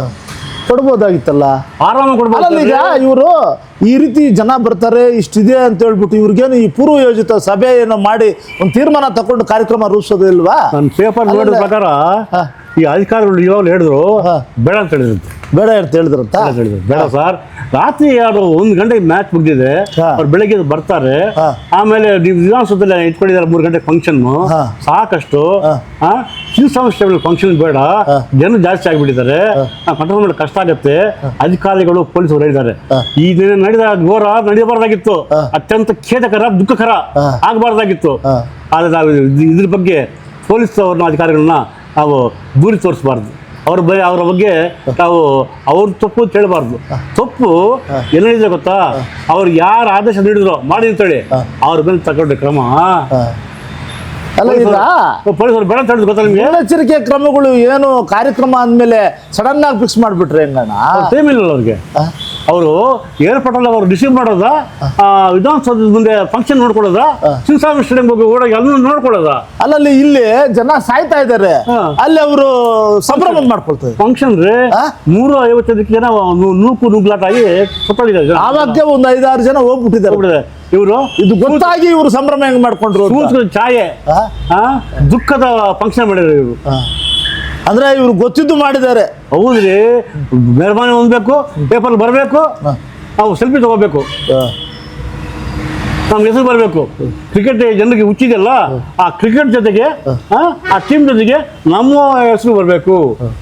ಕೊಡ್ಬೋದಾಗಿತ್ತಲ್ಲ ಆರಾಮ ಕೊಡ್ಬೋದು ಈಗ ಇವರು ಈ ರೀತಿ ಜನ ಬರ್ತಾರೆ ಇಷ್ಟಿದೆ ಅಂತ ಹೇಳ್ಬಿಟ್ಟು ಇವ್ರಿಗೇನು ಈ ಪೂರ್ವ ಯೋಜಿತ ಸಭೆ ಏನೋ ಮಾಡಿ ಒಂದು ತೀರ್ಮಾನ ತಗೊಂಡು ಕಾರ್ಯಕ್ರಮ ರೂಪಿಸೋದಿಲ್ವಾ ನನ್ನ ಪೇಪರ್ ನೋಡಿದ. ಪ್ರಕಾರ. ಈ ಅಧಿಕಾರಿಗಳು ಇವಾಗಲೂ ಹೇಳಿದ್ರು ಬೇಡ ಅಂತ ಹೇಳಿದ್ರು. ಬೇಡ ಅಂತ ಹೇಳಿದ್ರಂತ ಹೇಳಿದ್ರು. ಬೇಡ ಸರ್. ರಾತ್ರಿ ಯಾರು ಒಂದು ಗಂಟೆಗೆ ಮ್ಯಾಚ್ ಮುಗಿದಿದೆ. ಅವ್ರು ಬೆಳಗ್ಗೆ ಬರ್ತಾರೆ. ಆಮೇಲೆ ನೀವು ವಿಧಾನಸೌಧದಲ್ಲಿ ಇಟ್ಕೊಂಡಿದ್ದಾರೆ ಮೂರು ಗಂಟೆ ಫಂಕ್ಷನ್. ಸಾಕಷ್ಟು. ಕಾನ್ಸ್ಟೇಬಲ್ ಫಂಕ್ಷನ್ ಬೇಡ. ಜನ ಜಾಸ್ತಿ ಆಗಿಬಿಟ್ಟಿದ್ದಾರೆ. ಕಂಟ್ರೋಲ್ ಮಾಡಲು ಕಷ್ಟ ಆಗುತ್ತೆ. ಅಧಿಕಾರಿಗಳು ಪೊಲೀಸರು ಹೇಳಿದ್ದಾರೆ. ಈ ದಿನ ನಡೆದ ಘೋರ ನಡೆಯಬಾರ್ದಾಗಿತ್ತು. ಅತ್ಯಂತ ಖೇದಕರ ದುಃಖಕರ. ಆಗಬಾರ್ದಾಗಿತ್ತು. ಆದರೆ ನಾವು ಇದ್ರ ಬಗ್ಗೆ ಪೊಲೀಸ್ ಅವ್ರನ್ನ ಅಧಿಕಾರಿಗಳನ್ನ ನಾವು ದೂರಿ ತೋರಿಸಬಾರ್ದು. ಅವ್ರ ಬೈ ಅವರ ಬಗ್ಗೆ ನಾವು ಅವ್ರ ತಪ್ಪು ಅಂತ ಹೇಳಬಾರ್ದು ತಪ್ಪು ಏನಿದೆ ಗೊತ್ತಾ? ಅವ್ರು ಯಾರು ಆದೇಶ ನೀಡಿದ್ರು ಮಾಡಿ ಅಂತೇಳಿ. ಅವ್ರ ಮೇಲೆ ತಗೊಂಡ್ರೆ ಕ್ರಮ. ಅಲ್ಲ ಈಗ ಪೊಲೀಸರು ಬೇಡ ಹೇಳಿದ್ರು ಗೊತ್ತಾ ನಿಮಗೆ? ಮುನ್ನೆಚ್ಚರಿಕೆ ಕ್ರಮಗಳು ಏನು ಕಾರ್ಯಕ್ರಮ ಅಂದಮೇಲೆ ಸಡನ್ ಆಗಿ ಫಿಕ್ಸ್ ಮಾಡಿಬಿಟ್ರೆ ಹೆಂಗಣ್ಣ? ಟೈಮ್ ಇಲ್ಲ ಅವ್ರಿಗೆ. ಅವರು ಏರ್ಪೋರ್ಟ್ ಅಲ್ಲಿ ಅವ್ರು ರಿಸೀವ್ ಮಾಡೋದ? ಆ, ವಿಧಾನಸೌಧದ ಮುಂದೆ ಫಂಕ್ಷನ್ ನೋಡ್ಕೊಳ್ಳೋದ? ಸಿಂಸಾಮಿ ಸ್ಟೇಡಿಯಂ ಹೋಗಿ ಓಡಾಗಿ ಅಲ್ಲಿ ನೋಡ್ಕೊಳ್ಳೋದ? ಅಲ್ಲಲ್ಲಿ ಇಲ್ಲಿ ಜನ ಸಾಯ್ತಾ ಇದ್ದಾರೆ. ಅಲ್ಲಿ ಅವರು ಸಂಭ್ರಮ ಮಾಡ್ಕೊಳ್ತಾರೆ. ಫಂಕ್ಷನ್ ರೀ? ನೂರ ಐವತ್ತೈದಕ್ಕೆ ಜನ ನೂಕು ನುಗ್ಲಾಟ ಆಗಿ ಸುತ್ತಿದ್ದಾರೆ ಆವಾಗ ಒಂದು ಐದಾರು ಜನ ಹೋಗ್ಬಿಟ್ಟಿದ್ದಾರೆ. ಹೋಗ್ಬಿಟ್ಟಿದೆ ಇವರು ಇದು ಗೊತ್ತಾಗಿ ಇವರು ಸಂಭ್ರಮ ಹೆಂಗ್ ಮಾಡ್ಕೊಂಡ್ರು. ಛಾಯೆ? ದುಃಖದ ಫಂಕ್ಷನ್ ಮಾಡಿದ್ರು ಇವರು. ಅಂದ್ರೆ ಇವ್ರು ಗೊತ್ತಿದ್ದು ಮಾಡಿದ್ದಾರೆ. ಹೌದ್ರಿ? ಮೆಹರ್ಬಾನಿ ಹೊಂದಬೇಕು ಪೇಪರ್ ಬರಬೇಕು. ನಾವು ಸೆಲ್ಫಿ ತಗೋಬೇಕು. ನಮ್ಮ ನಮ್ಗೆ ಹೆಸರು ಬರಬೇಕು. ಕ್ರಿಕೆಟ್ ಜನರಿಗೆ ಹುಚ್ಚಿದೆಯಲ್ಲ ಆ ಕ್ರಿಕೆಟ್ ಜೊತೆಗೆ ಆ, ಟೀಮ್ ಜೊತೆಗೆ ನಮ್ಮ ಹೆಸರು ಬರಬೇಕು.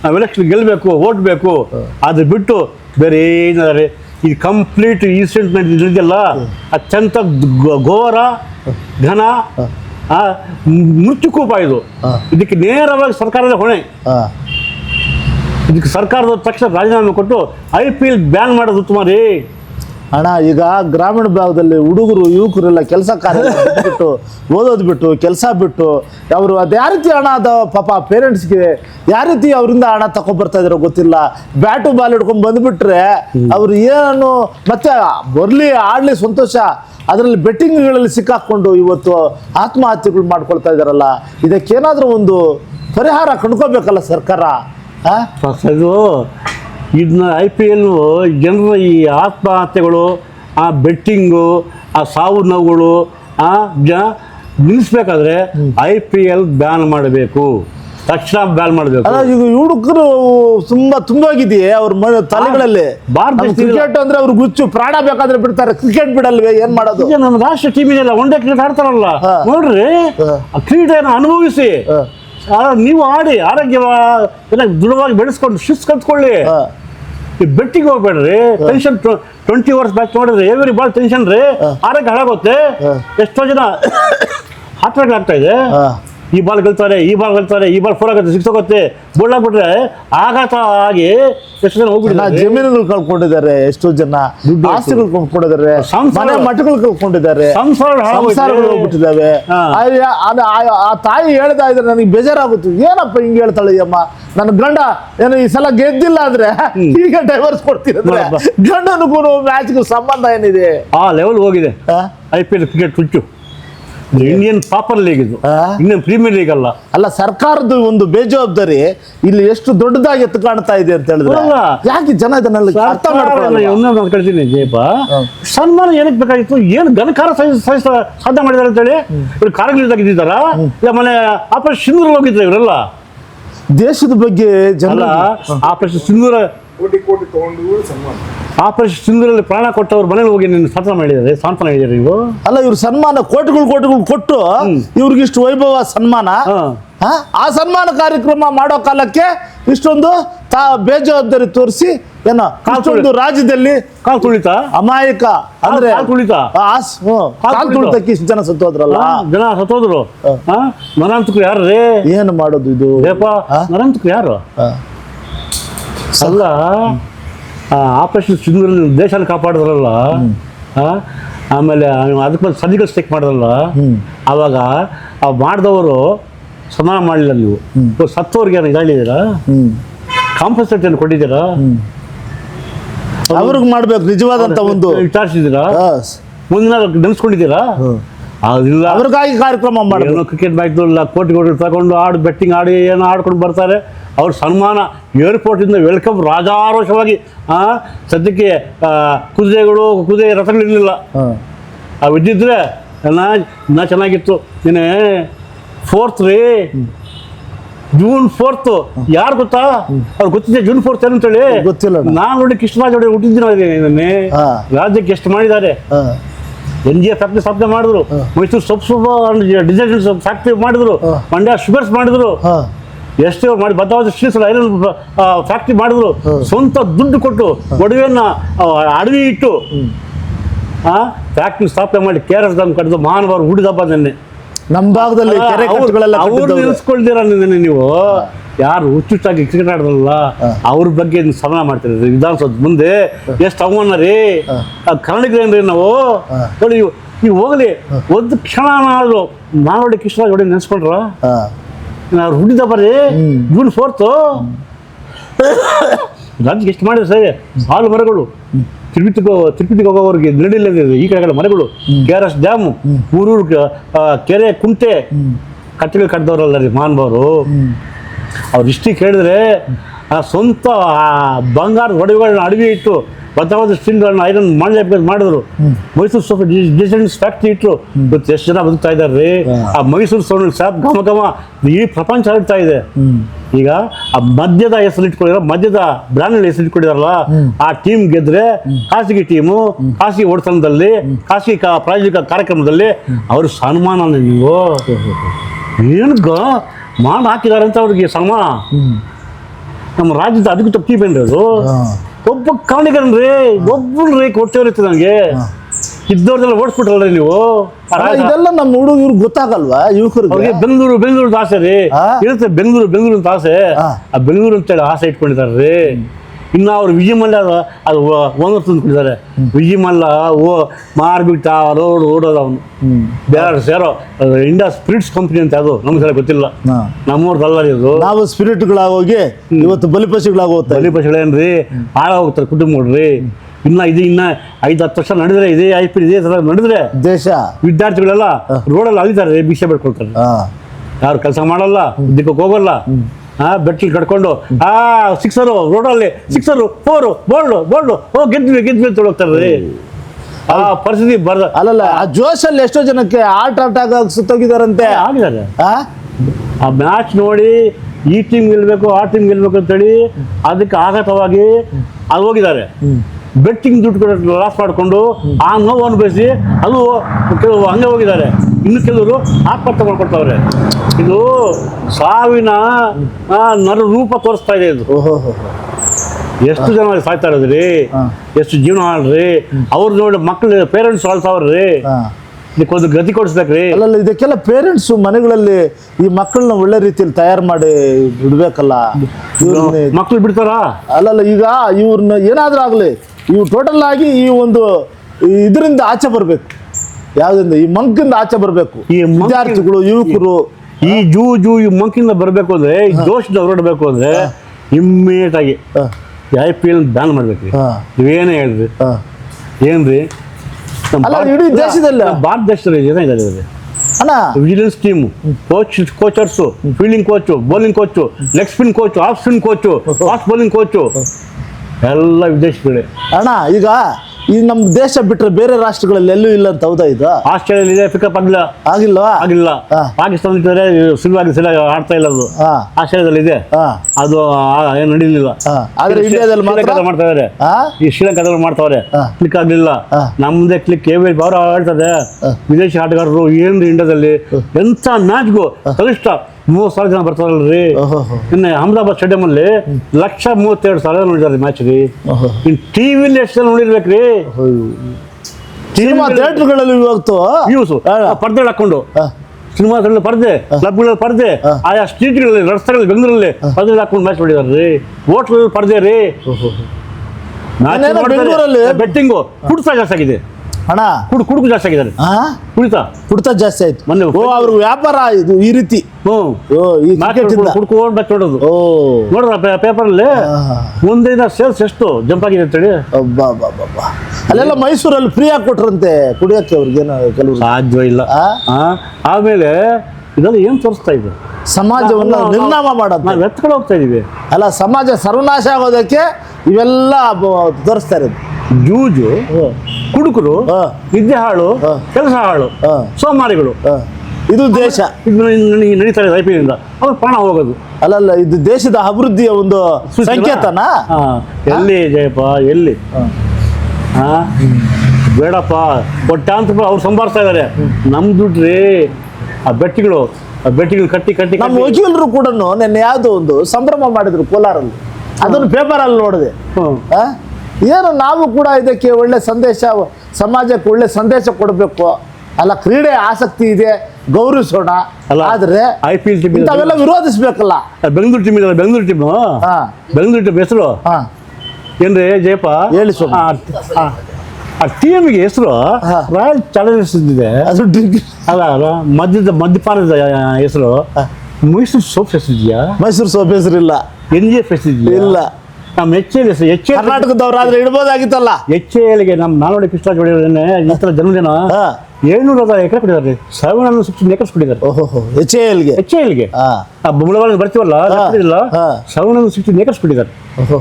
ನಾವು ಎಲೆಕ್ಷನ್ ಗೆಲ್ಲಬೇಕು ಓಟ್ ಬೇಕು ಅದು ಬಿಟ್ಟು ಬೇರೆ ಏನಾದ್ರೆ ಇದು ಕಂಪ್ಲೀಟ್ ಇನ್ಸಿಡೆಂಟ್ ನಡೆದಿದೆಯಲ್ಲ ಅತ್ಯಂತ ಘೋರ ಘನ ಆ, ಮೃತ್ಯುಕೂಪ ಇದು. ಇದಕ್ಕೆ ನೇರವಾಗಿ ಸರ್ಕಾರದ ಹೊಣೆ. ಇದಕ್ಕೆ ಸರ್ಕಾರದ ತಕ್ಷಣ ರಾಜೀನಾಮೆ ಕೊಟ್ಟು ಐ ಪಿ ಎಲ್ ಬ್ಯಾನ್ ಮಾಡೋದು ಉತ್ತಮ ರೀ. ಅಣ್ಣ, ಈಗ ಗ್ರಾಮೀಣ ಭಾಗದಲ್ಲಿ ಹುಡುಗರು, ಯುವಕರೆಲ್ಲ ಕೆಲಸ ಕಾರ್ಯ ಬಿಟ್ಟು ಓದೋದು ಬಿಟ್ಟು, ಕೆಲಸ ಬಿಟ್ಟು, ಅವರು ಅದು ಯಾವ ರೀತಿ ಹಣ ಅದ ಪಾಪ ಪೇರೆಂಟ್ಸ್ಗೆ ಯಾವ ರೀತಿ ಅವರಿಂದ ಹಣ ಬರ್ತಾ ಇದಾರೋ ಗೊತ್ತಿಲ್ಲ. ಬ್ಯಾಟು, ಬಾಲ್ ಹಿಡ್ಕೊಂಡು ಬಂದ್ಬಿಟ್ರೆ ಅವ್ರು ಏನು, ಮತ್ತೆ ಬರಲಿ, ಆಡಲಿ ಸಂತೋಷ. ಅದರಲ್ಲಿ ಬೆಟ್ಟಿಂಗ್ಗಳಲ್ಲಿ ಸಿಕ್ಕಾಕೊಂಡು ಇವತ್ತು ಆತ್ಮಹತ್ಯೆಗಳು ಮಾಡ್ಕೊಳ್ತಾ ಇದಾರಲ್ಲ. ಇದಕ್ಕೇನಾದರೂ ಒಂದು ಪರಿಹಾರ ಕಂಡ್ಕೋಬೇಕಲ್ಲ ಸರ್ಕಾರ? ಆ? ಇದು ಇದನ್ನ ಐ ಪಿ ಎಲ್ ಜನರ ಈ ಆತ್ಮಹತ್ಯೆಗಳು ಆ ಬೆಟ್ಟಿಂಗು ಆ ಸಾವು ನೋವುಗಳು ಆ ಜ ನಿಲ್ಲಿಸ್ಬೇಕಾದ್ರೆ ಐ ಪಿ ಎಲ್ ಬ್ಯಾನ್ ಮಾಡಬೇಕು. ತಕ್ಷಣ ಬ್ಯಾನ್ ಮಾಡಬೇಕು. ಈಗ ಹುಡುಗರು ತುಂಬಾ ತುಂಬೋಗಿದೆಯೇ ಅವ್ರ ತಲೆಗಳಲ್ಲಿ? ಭಾರತ ಕ್ರಿಕೆಟ್ ಅಂದ್ರೆ ಅವ್ರಿಗೆ ಗುಚ್ಚು ಪ್ರಾಣ ಬೇಕಾದ್ರೆ ಬಿಡ್ತಾರೆ ಕ್ರಿಕೆಟ್ ಬಿಡಲ್ವೇ ಏನ್ ಮಾಡೋದು? ನಮ್ಮ ರಾಷ್ಟ್ರ ಟೀಮ್ ಇದೆಯಲ್ಲ ಒನ್ ಡೇ ಕ್ರಿಕೆಟ್ ಆಡ್ತಾರಲ್ಲ. ನೋಡ್ರಿ ಆ ಕ್ರೀಡೆಯನ್ನು ಅನುಭವಿಸಿ. ನೀವು ಆಡಿ ಆರೋಗ್ಯವ ಎಲ್ಲ ದೃಢವಾಗಿ ಬೆಳೆಸ್ಕೊಂಡು ಶಿಸ್ತು ಕಲ್ತ್ಕೊಳ್ಳಿ. ಬೆಟ್ಟಿಗೆ ಹೋಗ್ಬೇಡ್ರಿ. ಟೆನ್ಷನ್ ಟ್ವೆಂಟಿ ಅವರ್ಸ್ ಬ್ಯಾಕ್ ನೋಡಿದ್ರೆ ಎವ್ರಿ ಬಾಲ್ ಟೆನ್ಷನ್ ರೀ. ಆರೋಗ್ಯ ಹಾಳಾಗುತ್ತೆ. ಎಷ್ಟೋ ಜನ ಹಾರ್ಟ್ ಅಟ್ಯಾಕ್ ಆಗ್ತಾ ಇದೆ. ಈ ಬಾಲ್ ಗೆಲ್ತಾರೆ ಈ ಬಾಲ್ ಗೆಲ್ತಾರೆ ಈ ಬಾಲ್ ಫೋರ್ ಆಗುತ್ತೆ ಸಿಕ್ಸ್ ಹೋಗುತ್ತೆ. ಬೋಲ್ಡ್ ಆಗ್ಬಿಟ್ರೆ ಆಘಾತ ಆಗಿ ಎಷ್ಟು ಜನ ಹೋಗ್ಬಿಟ್ಟು ಜಮೀನುಗಳು ಕಳ್ಕೊಂಡಿದ್ದಾರೆ ಎಷ್ಟೋ ಜನ ಆಸ್ತಿಗಳು ಕಳ್ಕೊಂಡಿದ್ದಾರೆ ಮನೆ ಮಠಗಳು ಕಳ್ಕೊಂಡಿದ್ದಾರೆ. ಸಂಸಾರಗಳು ಹೋಗ್ಬಿಟ್ಟಿದ್ದಾವೆ. ಆ- ತಾಯಿ ಹೇಳ್ತಾ ಇದ್ರೆ ನನಗೆ ಬೇಜಾರಾಗುತ್ತೆ. ಏನಪ್ಪ ಹಿಂಗೆ ಹೇಳ್ತಾಳೆ ಅಮ್ಮ? ನನ್ನ ಗಂಡ ಏನು ಈ ಸಲ ಗೆದ್ದಿಲ್ಲ ಅಂದ್ರೆ ಈಗ ಡೈವರ್ಸ್ ನೋಡಪ್ಪ. ಗಂಡನಿಗೂ ಮ್ಯಾಚ್ಗೂ ಸಂಬಂಧ ಏನಿದೆ? ಆ ಲೆವೆಲ್ ಹೋಗಿದೆ? ಐ ಪಿ ಎಲ್ ಕ್ರಿಕೆಟ್ ಹುಚ್ಚು. ಇಂಡಿಯನ್ ಪಾಪರ್ ಲೀಗ್ ಇದು? ಇಂಡಿಯನ್ ಪ್ರೀಮಿಯರ್ ಲೀಗ್ ಅಲ್ಲ. ಅಲ್ಲ ಸರ್ಕಾರದ ಒಂದು ಬೇಜವಾಬ್ದಾರಿ ಇಲ್ಲಿ ಎಷ್ಟು ದೊಡ್ಡದಾಗಿ ಎತ್ತು ಕಾಣ್ತಾ ಇದೆ ಅಂತ ಹೇಳಿದ್ರೆ. ಯಾಕೆ ಜನ ಇದನ್ನೆಲ್ಲ ಅರ್ಥ ಮಾಡ್ಕೊಳ್ತೀನಿ ಇನ್ನೊಂದು ಮಾತಾಡ್ತೀನಿ ಸನ್ಮಾನ ಏನಕ್ಕೆ ಬೇಕಾಗಿತ್ತು? ಏನು ಘನಕಾರ ಸಾಧನೆ ಅಂತ ಅಂತೇಳಿ ಇವ್ರು ಕಾರ್ಗಿಲ್ ತೆಗೆದಿದ್ದಾರ ಇಲ್ಲ ಮನೆ ಆಪರೇಷನ್ ಹೋಗಿದ್ರೆ ಹೋಗಿದ್ರು ಇವರೆಲ್ಲ? ದೇಶದ ಬಗ್ಗೆ ಜನ ಆಪರೇಷನ್ ಸಿಂಧೂರ ಕೋಟಿ ಕೋಟಿ ತಗೊಂಡು ಸನ್ಮಾನ ಆಪರೇಷನ್ ಸಿಂಧೂರಲ್ಲಿ ಪ್ರಾಣ ಕೊಟ್ಟವ್ರ ಮನೆಗೆ ಹೋಗಿ ನಿನ್ನ ಸಾಧನೆ ಮಾಡಿದ್ದಾರೆ ಸಾಂತ್ವನ ಹೇಳಿದ್ದಾರೆ ನೀವು ಅಲ್ಲ ಇವ್ರು ಸನ್ಮಾನ ಕೋಟಿಗಳು ಕೋಟಿಗಳು ಕೊಟ್ಟು ಇವ್ರಿಗಿಷ್ಟು ವೈಭವ ಸನ್ಮಾನ ಹಾ. ಹಾ? ಆ ಸನ್ಮಾನ ಕಾರ್ಯಕ್ರಮ ಮಾಡೋ ಕಾಲಕ್ಕೆ ಇಷ್ಟೊಂದು ತಾ ಬೇಜವಾಬ್ದಾರಿ ತೋರಿಸಿ ಏನೋ ಇಷ್ಟೊಂದು ರಾಜ್ಯದಲ್ಲಿ ಕಾಲ್ ತುಳಿತ ಅಮಾಯಕ ಅಂದ್ರೆ ಕಾಲ್ ತುಳಿತ ಕಾಲ್ ಕಾಲ್ ತುಳಿತ. ತುಳಿತಕ್ಕೆ ಇಷ್ಟು ಜನ ಸತ್ತೋದ್ರಲ್ಲ ಜನ ಸತ್ತೋದ್ರು ಹಾ. ನರಂತಕ್ರು ಯಾರು ರೇ ಏನು ಮಾಡೋದು ಇದು ಹಾ? ಯಾರು. ಅಲ್ಲ ಆಪರೇಷನ್ ಸಿಂಧೂರಲ್ಲಿ ದೇಶನ ಕಾಪಾಡಿದ್ರಲ್ಲ ಆಮೇಲೆ ಅದಕ್ಕೆ ಬಂದು ಸರ್ಜಿಕಲ್ ಸ್ಟ್ರೈಕ್ ಮಾಡಿದ್ರಲ್ಲ ಅವಾಗ ಆ ಮಾಡಿದವರು ಸಮಾನ ಮಾಡಲಿಲ್ಲ ನೀವು. ಸತ್ತವ್ರಿಗೆ ಏನು ಇದಾಳಿದ್ದೀರಾ ಕಾಂಪನ್ಸೇಟ್ ಏನು ಕೊಟ್ಟಿದ್ದೀರಾ? ಅವ್ರಿಗೆ ಮಾಡ್ಬೇಕು ನಿಜವಾದಂತ ಒಂದು ವಿಚಾರಿಸಿದ್ದೀರಾ. ಮುಂದಿನ ನೆನೆಸ್ಕೊಂಡಿದ್ದೀರಾ? ಅದಿಲ್ಲ ಅವ್ರಿಗಾಗಿ ಕಾರ್ಯಕ್ರಮ ಮಾಡಿ ಕ್ರಿಕೆಟ್ ಮ್ಯಾಚ್ ಇಲ್ಲ ಕೋಟಿ ಕೋಟಿ ತಗೊಂಡು ಆಡಿ ಬೆಟ್ಟಿಂಗ್ ಆಡಿ ಏನೋ ಆಡ್ಕೊಂಡು ಬರ್ತಾರೆ. ಅವ್ರ ಸನ್ಮಾನ ಏರ್ಪೋರ್ಟಿಂದ ವೆಲ್ಕಮ್ ರಾಜಾರೋಷವಾಗಿ ಆ, ಸದ್ಯಕ್ಕೆ ಆ, ಕುದುರೆಗಳು ಕುದುರೆ ರಥಗಳಿರಲಿಲ್ಲ. ಇದ್ದಿದ್ರೆ ನಾ ನಾ ಚೆನ್ನಾಗಿತ್ತು. ನೀನೆ ಫೋರ್ತ್ ರೀ. ಜೂನ್ ಫೋರ್ತ್ ಯಾರು ಗೊತ್ತಾ? ಅವ್ರು ಗೊತ್ತಿದೆ ಜೂನ್ ಫೋರ್ತ್ ಏನು ಅಂತೇಳಿ ಗೊತ್ತಿಲ್ಲ ನಾನು ನೋಡಿ ಕೃಷ್ಣರಾಜ್ ಅವರಿಗೆ ಹುಟ್ಟಿದ್ದೀನಿ. ರಾಜ್ಯಕ್ಕೆ ಎಷ್ಟು ಮಾಡಿದ್ದಾರೆ. ಎನ್ ಜಿ ಎ ಫ್ಯಾಕ್ಟ್ರಿ ಸ್ಥಾಪನೆ ಮಾಡಿದ್ರು. ಮೈಸೂರು ಸೊಪ್ಪು ಡಿಸೈನ್ ಫ್ಯಾಕ್ಟ್ರಿ ಮಾಡಿದ್ರು. ಮಂಡ್ಯ ಶುಗರ್ಸ್ ಮಾಡಿದ್ರು. ಎಷ್ಟೇ ಮಾಡಿ ಬದ್ಧವಾದ ಶ್ರೀಸಲ ಐರನ್ ಫ್ಯಾಕ್ಟ್ರಿ ಮಾಡಿದ್ರು. ಸ್ವಂತ ದುಡ್ಡು ಕೊಟ್ಟು ಒಡವೆಯನ್ನ ಅಡವಿ ಇಟ್ಟು ಆ ಫ್ಯಾಕ್ಟ್ರಿ ಸ್ಥಾಪನೆ ಮಾಡಿ ಕೆ ಆರ್ ಎಸ್ ಡ್ಯಾಮ್ ಕಟ್ಟಿದ್ದು ಮಹಾನುಭಾವರು ಹುಡುಗಪ್ಪ ನೆನ್ನೆ. ನಮ್ಮ ಭಾಗದಲ್ಲಿ ಅವ್ರು ನಿನ್ನೆ ನೀವು? ಯಾರು ಹುಚ್ಚುಚ್ಚಾಗಿ ಕ್ರಿಕೆಟ್ ಆಡೋದಲ್ಲ ಅವ್ರ ಬಗ್ಗೆ ನೀವು ಸನ್ಮಾನ ಮಾಡ್ತೀರಿ ವಿಧಾನಸೌಧ ಮುಂದೆ ಎಷ್ಟು ಅವಮಾನ ರೀ? ಕನ್ನಡಿಗರೇನ್ರಿ ನಾವು? ನೋಡಿ ನೀವು ಹೋಗ್ಲಿ. ಒಂದು ಕ್ಷಣ ಆದ್ರು ಮಾನವಡಿ ಕೃಷ್ಣ ಜೋಡಿ ನೆನ್ಸ್ಕೊಂಡ್ರ. ಅವ್ರು ಹುಟ್ಟಿದ ಬರ್ರಿ ಜೂನ್ ಫೋರ್ತು [coughs] ರಾಜ್ಯಕ್ಕೆ ಎಷ್ಟು ಮಾಡಿದ್ರು ಸರಿ? ಹಾಲು ಮರಗಳು. ತಿರುಪತಿಗೆ ಹೋ- ತಿರುಪತಿಗೆ ಹೋಗೋವ್ರಿಗೆ ನೆರಡಿಲ್ಲ ಈ ಕಡೆಗಳ ಮರಗಳು. ಕೆ ಆರ್ ಎಸ್ ಡ್ಯಾಮು ಊರೂರು ಕೆರೆ ಕುಂಟೆ ಕಟ್ಟೆಗಳು ಕಟ್ಟಿದವರಲ್ಲ ರೀ ಮಾನ್ಬವರು ಅವ್ರು ಇಷ್ಟಿ ಕೇಳಿದ್ರೆ ಆ ಸ್ವಂತ ಬಂಗಾರದ ಒಡವೆಗಳನ್ನ ಅಡವಿ ಇಟ್ಟು ಬದ್ಧವಾದ ಸ್ಟೀಲ್ಗಳನ್ನ ಐರನ್ ಮಾಡಲೇಬೇಕು ಮಾಡಿದ್ರು. ಮೈಸೂರು ಸೋಪ್ ಡಿಸೈನ್ಸ್ ಫ್ಯಾಕ್ಟ್ರಿ ಇಟ್ಟರು ಇವತ್ತು ಎಷ್ಟು ಜನ ಬದುಕ್ತಾ ಇದ್ದಾರೆ ರೀ ಆ ಮೈಸೂರು ಸೌಂಡ್ ಸಾಪ್ ಘಮ ಘಮ ಈ ಪ್ರಪಂಚ ಹರಡ್ತಾ ಇದೆ. ಈಗ ಆ ಮದ್ಯದ ಹೆಸರು ಇಟ್ಕೊಂಡಿರೋ ಮದ್ಯದ ಬ್ರ್ಯಾಂಡ್ ಹೆಸರು ಇಟ್ಕೊಂಡಿದಾರಲ್ಲ ಆ ಟೀಮ್ ಗೆದ್ರೆ ಖಾಸಗಿ ಟೀಮು ಖಾಸಗಿ ಒಡೆತನದಲ್ಲಿ ಖಾಸಗಿ ಕಾ- ಪ್ರಾಯೋಜಿಕ ಕಾರ್ಯಕ್ರಮದಲ್ಲಿ ಅವ್ರ ಸನ್ಮಾನ ನೀವು ಏನು ಗ ಮಾಡಿ ಹಾಕಿದಾರೆ ಅಂತ ಅವ್ರಿಗೆ ಸನ್ಮಾನ? ನಮ್ಮ ರಾಜ್ಯದ ಅದಕ್ಕೆ ತಪ್ಪಿ ಅದು. ಒಬ್ಬ ಕಾಣಿಗನ್ರಿ ಒಬ್ಬನ್ರಿ ಕೊಡ್ತೇವ್ರಿ ನನಗೆ ಇದ್ದವ್ರದೆಲ್ಲ ಓಡಿಸ್ಬಿಟ್ರಲ್ರಿ ನೀವು. ಇದೆಲ್ಲ ನಮ್ಮ ಹುಡುಗ ಇವ್ರಿಗೆ ಗೊತ್ತಾಗಲ್ವಾ ಯುವಕರು ಬೆಂಗಳೂರು ಬೆಂಗಳೂರು ಆಸೆ ರೀ. ಇರುತ್ತೆ ಬೆಂಗಳೂರು ಬೆಂಗಳೂರು ಅಂತ ಆಸೆ ಆ. ಬೆಂಗಳೂರು ಅಂತೇಳಿ ಆಸೆ ಇಟ್ಕೊಂಡಿದಾರ್ರಿ ರೀ ಇನ್ನು ಅವ್ರು ವಿಜಯ ಮಲ್ಯ ಅದು ಒಂದು ತಂದು ತಂದ್ಕೊಂಡಿದ್ದಾರೆ ವಿಜಯ ಮಲ್ಲ ಓ ಮಾರ್ಬಿಟ್ಟ ರೋಡ್ ಓಡೋದು ಅವನು. ಬೇರೆ ಸೇರೋ ಇಂಡಿಯಾ ಸ್ಪಿರಿಟ್ಸ್ ಕಂಪ್ನಿ ಅಂತ ಅದು ನಮ್ಗೆ ಸಲ ಗೊತ್ತಿಲ್ಲ. ರೀ ಇದು ನಾವು ಸ್ಪಿರಿಟ್ಗಳಾಗೋಗಿ ಇವತ್ತು ಬಲಿಪಶುಗಳಾಗಿ ಹೋಗ್ತಾ ಬಲಿ ಪಶುಗಳೇನ್ರಿ ಹಾಳ ಹೋಗ್ತಾರೆ ಕುಟುಂಬಗಳ್ರಿ ಇನ್ನ ಇದು ಇನ್ನ ಐದು ಹತ್ತು ವರ್ಷ ನಡೆದ್ರೆ ಇದೇ ಐ ಪಿ ಇದೇ ತರ ನಡೆದ್ರೆ ದೇಶ. ವಿದ್ಯಾರ್ಥಿಗಳೆಲ್ಲ ರೋಡಲ್ಲಿ ಅಳಿತಾರೆ ಭಿಕ್ಷೆ ಬೇಡ್ಕೊಳ್ತಾರೆ. ಯಾರು ಕೆಲಸ ಮಾಡಲ್ಲ ಇದಕ್ಕೆ ಹೋಗಲ್ಲ. ಆ ಬೆಟ್ಲ್ ಕಟ್ಕೊಂಡು ಆ ಸಿಕ್ಸರು ರೋಡಲ್ಲಿ ಸಿಕ್ಸರು ಫೋರು ಬೋಲ್ಡು ಬೋಲ್ಡು ಓ ಗೆದ್ದು ಗೆದ್ದು ಅಂತ ಹೋಗ್ತಾರೆ ಆ ಪರಿಸ್ಥಿತಿ ಬರ್ದ ಅಲ್ಲಲ್ಲ ಆ ಜೋಶಲ್ಲಿ ಎಷ್ಟೋ ಜನಕ್ಕೆ ಆಟ ಆಟ ಆಗಿ ಸುತ್ತೋಗಿದಾರಂತೆ ಆಗಿದ್ದಾರೆ. ಆ? ಆ ಮ್ಯಾಚ್ ನೋಡಿ ಈ ಟೀಮ್ ಗೆಲ್ಬೇಕು ಆ ಟೀಮ್ ಗೆಲ್ಬೇಕು ಅಂತೇಳಿ ಅದಕ್ಕೆ ಆಘಾತವಾಗಿ ಅಲ್ಲಿ ಹೋಗಿದ್ದಾರೆ. ಬೆಟ್ಟಿಂಗ್ ದುಡ್ಡು ಲಾಸ್ ಮಾಡಿಕೊಂಡು ಆ ನೋವು ಅನುಭವಿಸಿ ಅದು ಕೆಲವು ಹಂಗೆ ಹೋಗಿದ್ದಾರೆ. ಇನ್ನು ಕೆಲವರು ಆತ್ಮಹತ್ಯೆ ಮಾಡ್ಕೊಳ್ತಾವ್ರೆ ಇದು ಸಾವಿನ ನರ ರೂಪ ತೋರಿಸ್ತಾ ಇದೆ ಇದು. ಎಷ್ಟು ಜನ ಸಾಯ್ತಾ ಇರೋದ್ರಿ. ಎಷ್ಟು ಜೀವನ ಆಡ್ರಿ ಅವ್ರು ನೋಡಿ ಮಕ್ಳು ಪೇರೆಂಟ್ಸ್ ಅಳ್ತಾವ್ರಿ ಹಾ. ಇದಕ್ಕೊಂದು ಗತಿ ಕೊಡಿಸ್ಬೇಕ್ರಿ. ಅಲ್ಲಲ್ಲ ಇದಕ್ಕೆಲ್ಲ ಪೇರೆಂಟ್ಸ್ ಮನೆಗಳಲ್ಲಿ ಈ ಮಕ್ಕಳನ್ನ ಒಳ್ಳೆ ರೀತಿಯಲ್ಲಿ ತಯಾರು ಮಾಡಿ ಬಿಡ್ಬೇಕಲ್ಲ? ಮಕ್ಕಳು ಮಕ್ಳು ಬಿಡ್ತಾರಾ? ಅಲ್ಲಲ್ಲ ಈಗ ಇವ್ರನ್ನ ಏನಾದ್ರೂ ಆಗಲಿ ಇವು ಟೋಟಲ್ ಆಗಿ ಈ ಒಂದು ಇದರಿಂದ ಆಚೆ ಬರಬೇಕು. ಯಾವ್ದ್ರಿಂದ? ಈ ಮಂಕಿಂದ ಆಚೆ ಬರಬೇಕು. ಈ ವಿದ್ಯಾರ್ಥಿಗಳು ಯುವಕರು. ಈ ಜೂ ಜೂ ಈ ಮಂಕಿಂದ ಬರಬೇಕು ಅಂದ್ರೆ ಈ ದೋಷದ ಹೊರಡಬೇಕು ಅಂದ್ರೆ ಇಮ್ಮಿಡಿಯೇಟ್ ಆಗಿ ಐ ಪಿ ಎಲ್ ಬ್ಯಾನ್ ಮಾಡ್ಬೇಕು. ಹ, ನೀವೇನೇ ಹೇಳ್ರಿ. ಹ. ಏನ್ರಿ? ಇಡೀ ದೇಶದಲ್ಲಿ- ಭಾರತ ದೇಶದಲ್ಲಿ ಏನಾಗಿದೆ ಅಣ್ಣ. Vigilance team coach coachers fielding coach bowling coach leg spin coach off spin coach fast bowling coach ಎಲ್ಲ ವಿದೇಶಗಳೇ ಅಣ್ಣ ಈಗ ಈ ನಮ್ಮ ದೇಶ ಬಿಟ್ರೆ ಬೇರೆ ರಾಷ್ಟ್ರಗಳಲ್ಲಿ ಎಲ್ಲೂ ಇಲ್ಲ ಅಂತ ಹೌದಾ ಇದು? ಆಸ್ಟ್ರೇಲಿಯಾ ಇದೆ ಪಿಕಪ್ ಆಗಿಲ್ಲ ಆಗಿಲ್ವಾ? ಆಗಿಲ್ಲ. ಹಾ. ಪಾಕಿಸ್ತಾನ ಇದ್ದಾರೆ ಸುಲಭವಾಗಿ ಸಲ ಆಡ್ತಾ ಇಲ್ಲ ಅದು. ಹಾ. ಆಸ್ಟ್ರೇಲಿಯಾದಲ್ಲಿ ಇದೆ. ಹಾ. ಅದು ಆ- ಏನು ನಡೀಲಿಲ್ಲ. ಹಾ. ಆದ್ರೆ ಇಂಡಿಯಾದಲ್ಲಿ ಮಾತ್ರ? ಶ್ರೀಲಂಕಾದಲ್ಲಿ ಮಾಡ್ತಾ ಇದಾರೆ ಹಾ. ಈ ಶ್ರೀಲಂಕಾದಲ್ಲಿ ಮಾಡ್ತಾವ್ರೆ. ಹಾ. ಕ್ಲಿಕ್ ಆಗ್ಲಿಲ್ಲ. ನಮ್ಮದೇ ನಮ್ದೇ ಕ್ಲಿಕ್ ಏವೇ ಅವರ ಹೇಳ್ತದೆ ವಿದೇಶಿ ಆಟಗಾರರು ಏನು ಇಂಡಿಯಾದಲ್ಲಿ ಎಂತ ಮ್ಯಾಚ್ಗೂ ಕನಿಷ್ಠ ಮೂವತ್ತು ಸಾವಿರ ಜನ ಬರ್ತಾರಲ್ರಿ. ಇನ್ನು ಅಹಮದಾಬಾದ್ ಸ್ಟೇಡಿಯಂ ಅಲ್ಲಿ ಲಕ್ಷ ಮೂವತ್ತೆರಡು ಸಾವಿರ ನೋಡಿದಾರೆ ಮ್ಯಾಚ್ ರೀ. ಇನ್ ಟಿವಿಲಿ ಎಷ್ಟು ಜನ ನೋಡಿರ್ಬೇಕ್ರಿ? ಸಿನಿಮಾ ಥಿಯೇಟರ್ಗಳಲ್ಲಿ ಇವತ್ತು. ಪರ್ದೆ ಹಾಕೊಂಡು. ಸಿನಿಮಾ ಥಿಯೇಟರ್ ಪರ್ದೆ ಕ್ಲಬ್ಗಳಲ್ಲಿ ಪರ್ದೆ ಆಯಾ ಸ್ಟ್ರೀಟ್ಗಳಲ್ಲಿ ರಸ್ತೆಗಳಲ್ಲಿ ಬೆಂಗಳೂರಲ್ಲಿ ಪರ್ದೆ ಹಾಕೊಂಡು ಮ್ಯಾಚ್ ನೋಡಿದಾರೆ ರೀ ಹೋಟ್ಲಲ್ಲಿ ಪರ್ದೆ ರೀ. ಬೆಟ್ಟಿಂಗು ಫುಡ್ ಜಾಸ್ತಿ ಆಗಿದೆ. ಅಣ್ಣ. ಕುಡ್ ಕುಡುಕು ಜಾಸ್ತಿ ಆಗಿದ್ದಾರೆ ಹಾ ಕುಡಿತ ಕುಡ್ತ ಜಾಸ್ತಿ ಆಯ್ತು. ಮೊನ್ನೆ ಓ ಅವ್ರ ವ್ಯಾಪಾರ ಇದು ಈ ರೀತಿ. ಹ್ಞೂ. ಓ ಈ ಮಾರ್ಕೆಟ್ ಇಂದ. ಕುಡ್ಕೊಂಡು ಬಚ್ಚ ನೋಡೋದು ಓ. ನೋಡ್ರ ಪೇಪರಲ್ಲಿ. ಮುಂದಿನ ಸೇಲ್ಸ್ ಎಷ್ಟು ಜಂಪ್ ಆಗಿದೆ ಅಂತೇಳಿ? ಅಬ್ಬಾ ಅಬ್ಬಾ ಅಬ್ಬಾ ಅಬ್ಬಾ. ಅಲ್ಲೆಲ್ಲ ಮೈಸೂರಲ್ಲಿ ಫ್ರೀ ಆಗಿ ಕೊಟ್ರಂತೆ ಕುಡಿಯಕ್ಕೆ ಅವ್ರಿಗೇನೋ ಕೆಲವು ಸಾಧ್ಯ ಇಲ್ಲ. ಆ? ಆ? ಆಮೇಲೆ ಇದೆಲ್ಲ ಏನು ತೋರಿಸ್ತಾ ಇದೆ? ಸಮಾಜವನ್ನ ನಾವು- ನಿರ್ನಾಮ ಮಾಡೋದು ನಾವು ಎತ್ಕೊಂಡು ಹೋಗ್ತಾ ಇದೀವಿ. ಅಲ್ಲ ಸಮಾಜ ಸರ್ವನಾಶ ಆಗೋದಕ್ಕೆ ಇವೆಲ್ಲ ಬ- ತೋರಿಸ್ತಾ ಇರೋದು. ಜೂಜು ಕುಡುಕರು. ವಿದ್ಯೆ ಹಾಳು. ಕೆಲಸ ಹಾಳು. ಸೋಮಾರಿಗಳು. ಇದು ದೇಶ. ಇದು ನನಗೆ ನಡಿ- ನಡೀತಾ ಇದೆ ಐ ಪಿ ಇಂದ ಅವ್ರ ಪ್ರಾಣ ಹೋಗೋದು. ಅಲ್ಲಲ್ಲ ಇದು ದೇಶದ ಅಭಿವೃದ್ಧಿಯ ಒಂದು? ಸಂಕೇತನ. ಎಲ್ಲಿ ಜಯಪ್ಪ ಎಲ್ಲಿ? ಹಾ. ಬೇಡಪ್ಪ. ಕೊಟ್ಟಾಂತ ಅವ್ರು ಸಂಭಾರಿಸ್ತಾ ಇದಾರೆ. ನಮ್ ದುಡ್ರಿ ಆ ಬೆಟ್ಟಿಗಳು ಆ ಬೆಟ್ಟಿಗಳು ಕಟ್ಟಿ ಕಟ್ಟಿ ನಮ್ಮ ವಕೀಲರು ಕೂಡ ನಿನ್ನೆ ಯಾವುದೋ ಒಂದು ಸಂಭ್ರಮ ಮಾಡಿದ್ರು ಕೋಲಾರಲ್ಲಿ. ಅದನ್ನು ಪೇಪರಲ್ಲಿ ನೋಡಿದೆ? ಏನು ನಾವು ಕೂಡ ಇದಕ್ಕೆ ಒಳ್ಳೆ ಸಂದೇಶ ಸಮಾಜಕ್ಕೆ ಒಳ್ಳೆ ಸಂದೇಶ ಕೊಡಬೇಕು. ಅಲ್ಲ ಕ್ರೀಡೆ ಆಸಕ್ತಿ ಇದೆ ಗೌರವಿಸೋಣ. ಅಲ್ಲ, ಐ ಪಿ ಎಲ್ ಟೀಮ್ ಇಂಥವೆಲ್ಲ ವಿರೋಧಿಸ್ಬೇಕಲ್ಲ. ಬೆಂಗಳೂರು ಟೀಮ್ ಇದಲ್ಲ ಬೆಂಗಳೂರು ಟೀಮ್ ಹಾ. ಬೆಂಗಳೂರು ಟೀಮ್ ಹೆಸರು? ಹಾ. ಏನ್ರಿ ಜಯಪ್ಪ? ಹೇಳಿ. ಆ- ಟೀಮ್ಗೆ ಹೆಸರು. ರಾಯಲ್ ಚಾಲೆಂಜರ್ಸ್ ಇದೆ ಅದು ಅಲ್ಲ ಅಲ್ಲ ಮದ್ಯದ ಮದ್ಯಪಾನದ ಹೆಸರು ಮೈಸೂರು ಸೋಪ್ ಹೆಸರಿದೆಯಾ ಮೈಸೂರು ಸೋಪ್ ಹೆಸರಿಲ್ಲ ಎನ್ ಜಿ ಎಫ್ ಹೆಸರಿದೆಯಾ ಇಲ್ಲ. ನಮ್ಮ ಎಚ್ ಎಲ್ ಎಚ್ ಎಲ್ ಕರ್ನಾಟಕದವ್ರಾದ್ರೆ ಇಡ್ಬೋದಾಗಿತ್ತಲ್ಲ? ಎಚ್ ಎಲ್ಗೆ ನಮ್ಮ ನಾಲ್ವಡಿ ಕೃಷ್ಣ ಜೋಡಿಯೋದನ್ನೇ ಈ ಥರ ಜನ್ಮದಿನ ಏಳ್ನೂರ ಎಕರೆ ಕೊಟ್ಟಿದ್ದಾರೆ. ಸೆವೆನ್ ಹಂಡ್ರೆಡ್ ಸಿಕ್ಸ್ಟೀನ್ ಎಕರ್ಸ್ ಕೊಟ್ಟಿದ್ದಾರೆ. ಓಹೋ ಎಚ್ ಎಲ್ಗೆ ಎಚ್ ಎಲ್ಗೆ ಹಾ. ಆ ಬೊಮ್ಮಳವಾಗಿ ಬರ್ತೀವಲ್ಲ. ಇಲ್ಲ. ಸೆವೆನ್ ಹಂಡ್ರೆಡ್ ಸಿಕ್ಸ್ಟೀನ್ ಕೊಟ್ಟಿದ್ದಾರೆ. ಓಹೋ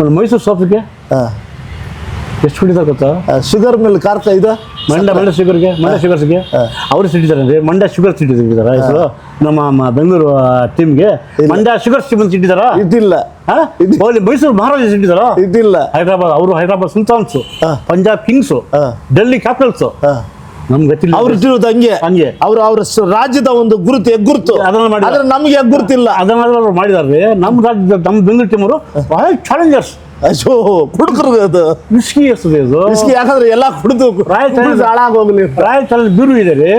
ಒಂದು ಮೈಸೂರು ಸೋಪಿಗೆ ಹಾ. ಎಷ್ಟು ಕೊಟ್ಟಿದ್ದಾರೆ ಗೊತ್ತಾ? ಶುಗರ್ ಮಿಲ್ ಕಾರ್ತ ಇದು? ಮಂಡ್ಯ ಮಂಡ್ಯ ಶುಗರ್ಗೆ ಮಂಡ್ಯ ಶುಗರ್ಸ್ಗೆ ಅವರು ಸಿಟ್ಟಿದ್ದಾರೆ. ಮಂಡ್ಯ ಶುಗರ್ ಸಿಟ್ಟಿದ್ದಾರೆ. ಹೆಸರು ನಮ್ಮ ಬೆಂಗಳೂರು ಟೀಮ್ಗೆ ಮಂಡ್ಯ ಶುಗರ್ ಟೀಮ್ ಅಂತ ಇದಿಲ್ಲ ಓಲಿ ಮೈಸೂರು ಮಹಾರಾಜ ಸಿಟ್ಟಿದಾರ ಇದಿಲ್ಲ ಹೈದರಾಬಾದ್ ಅವರು Hyderabad sultans. Punjab kings Delhi capitals. ನಮ್ಗೆ ಗೊತ್ತಿಲ್ಲ. ಅವ್ರು ಇಟ್ಟಿರೋದು ಹಂಗೆ. ಹಂಗೆ. ಅವ್ರು ಅವ್ರ ರಾಜ್ಯದ ಒಂದು ಗುರುತು ಹೆಗ್ಗುರುತು ಅದನ್ನ ಮಾಡಿ ನಮ್ಗೆ ಹೆಗ್ಗುರುತಿಲ್ಲ ಅದನ್ನ ಅವ್ರು ಮಾಡಿದ್ದಾರೆ ನಮ್ಮ ರಾಜ್ಯದ ನಮ್ಮ ಬೆಂಗಳೂರು ಟೀಮ್ ಅವರು ಚಾಲೆಂಜರ್ಸ್ ಅಯ್ಯೋ ಕುಡುಕರು ಅದು. ವಿಸ್ಕಿ ಇರ್ತದೆ ಅದು ಬಿಸ್ಕಿ ಯಾಕಂದ್ರೆ ಎಲ್ಲ ಕುಡಿದು ರಾಯಲ್ ಕುಡಿದು ಹಾಳಾಗೋಗ್ಲಿ ರಾಯಲ್ ಚಾಲೆಂಜ್ ಬೀರು ಇದೆ ರೀ?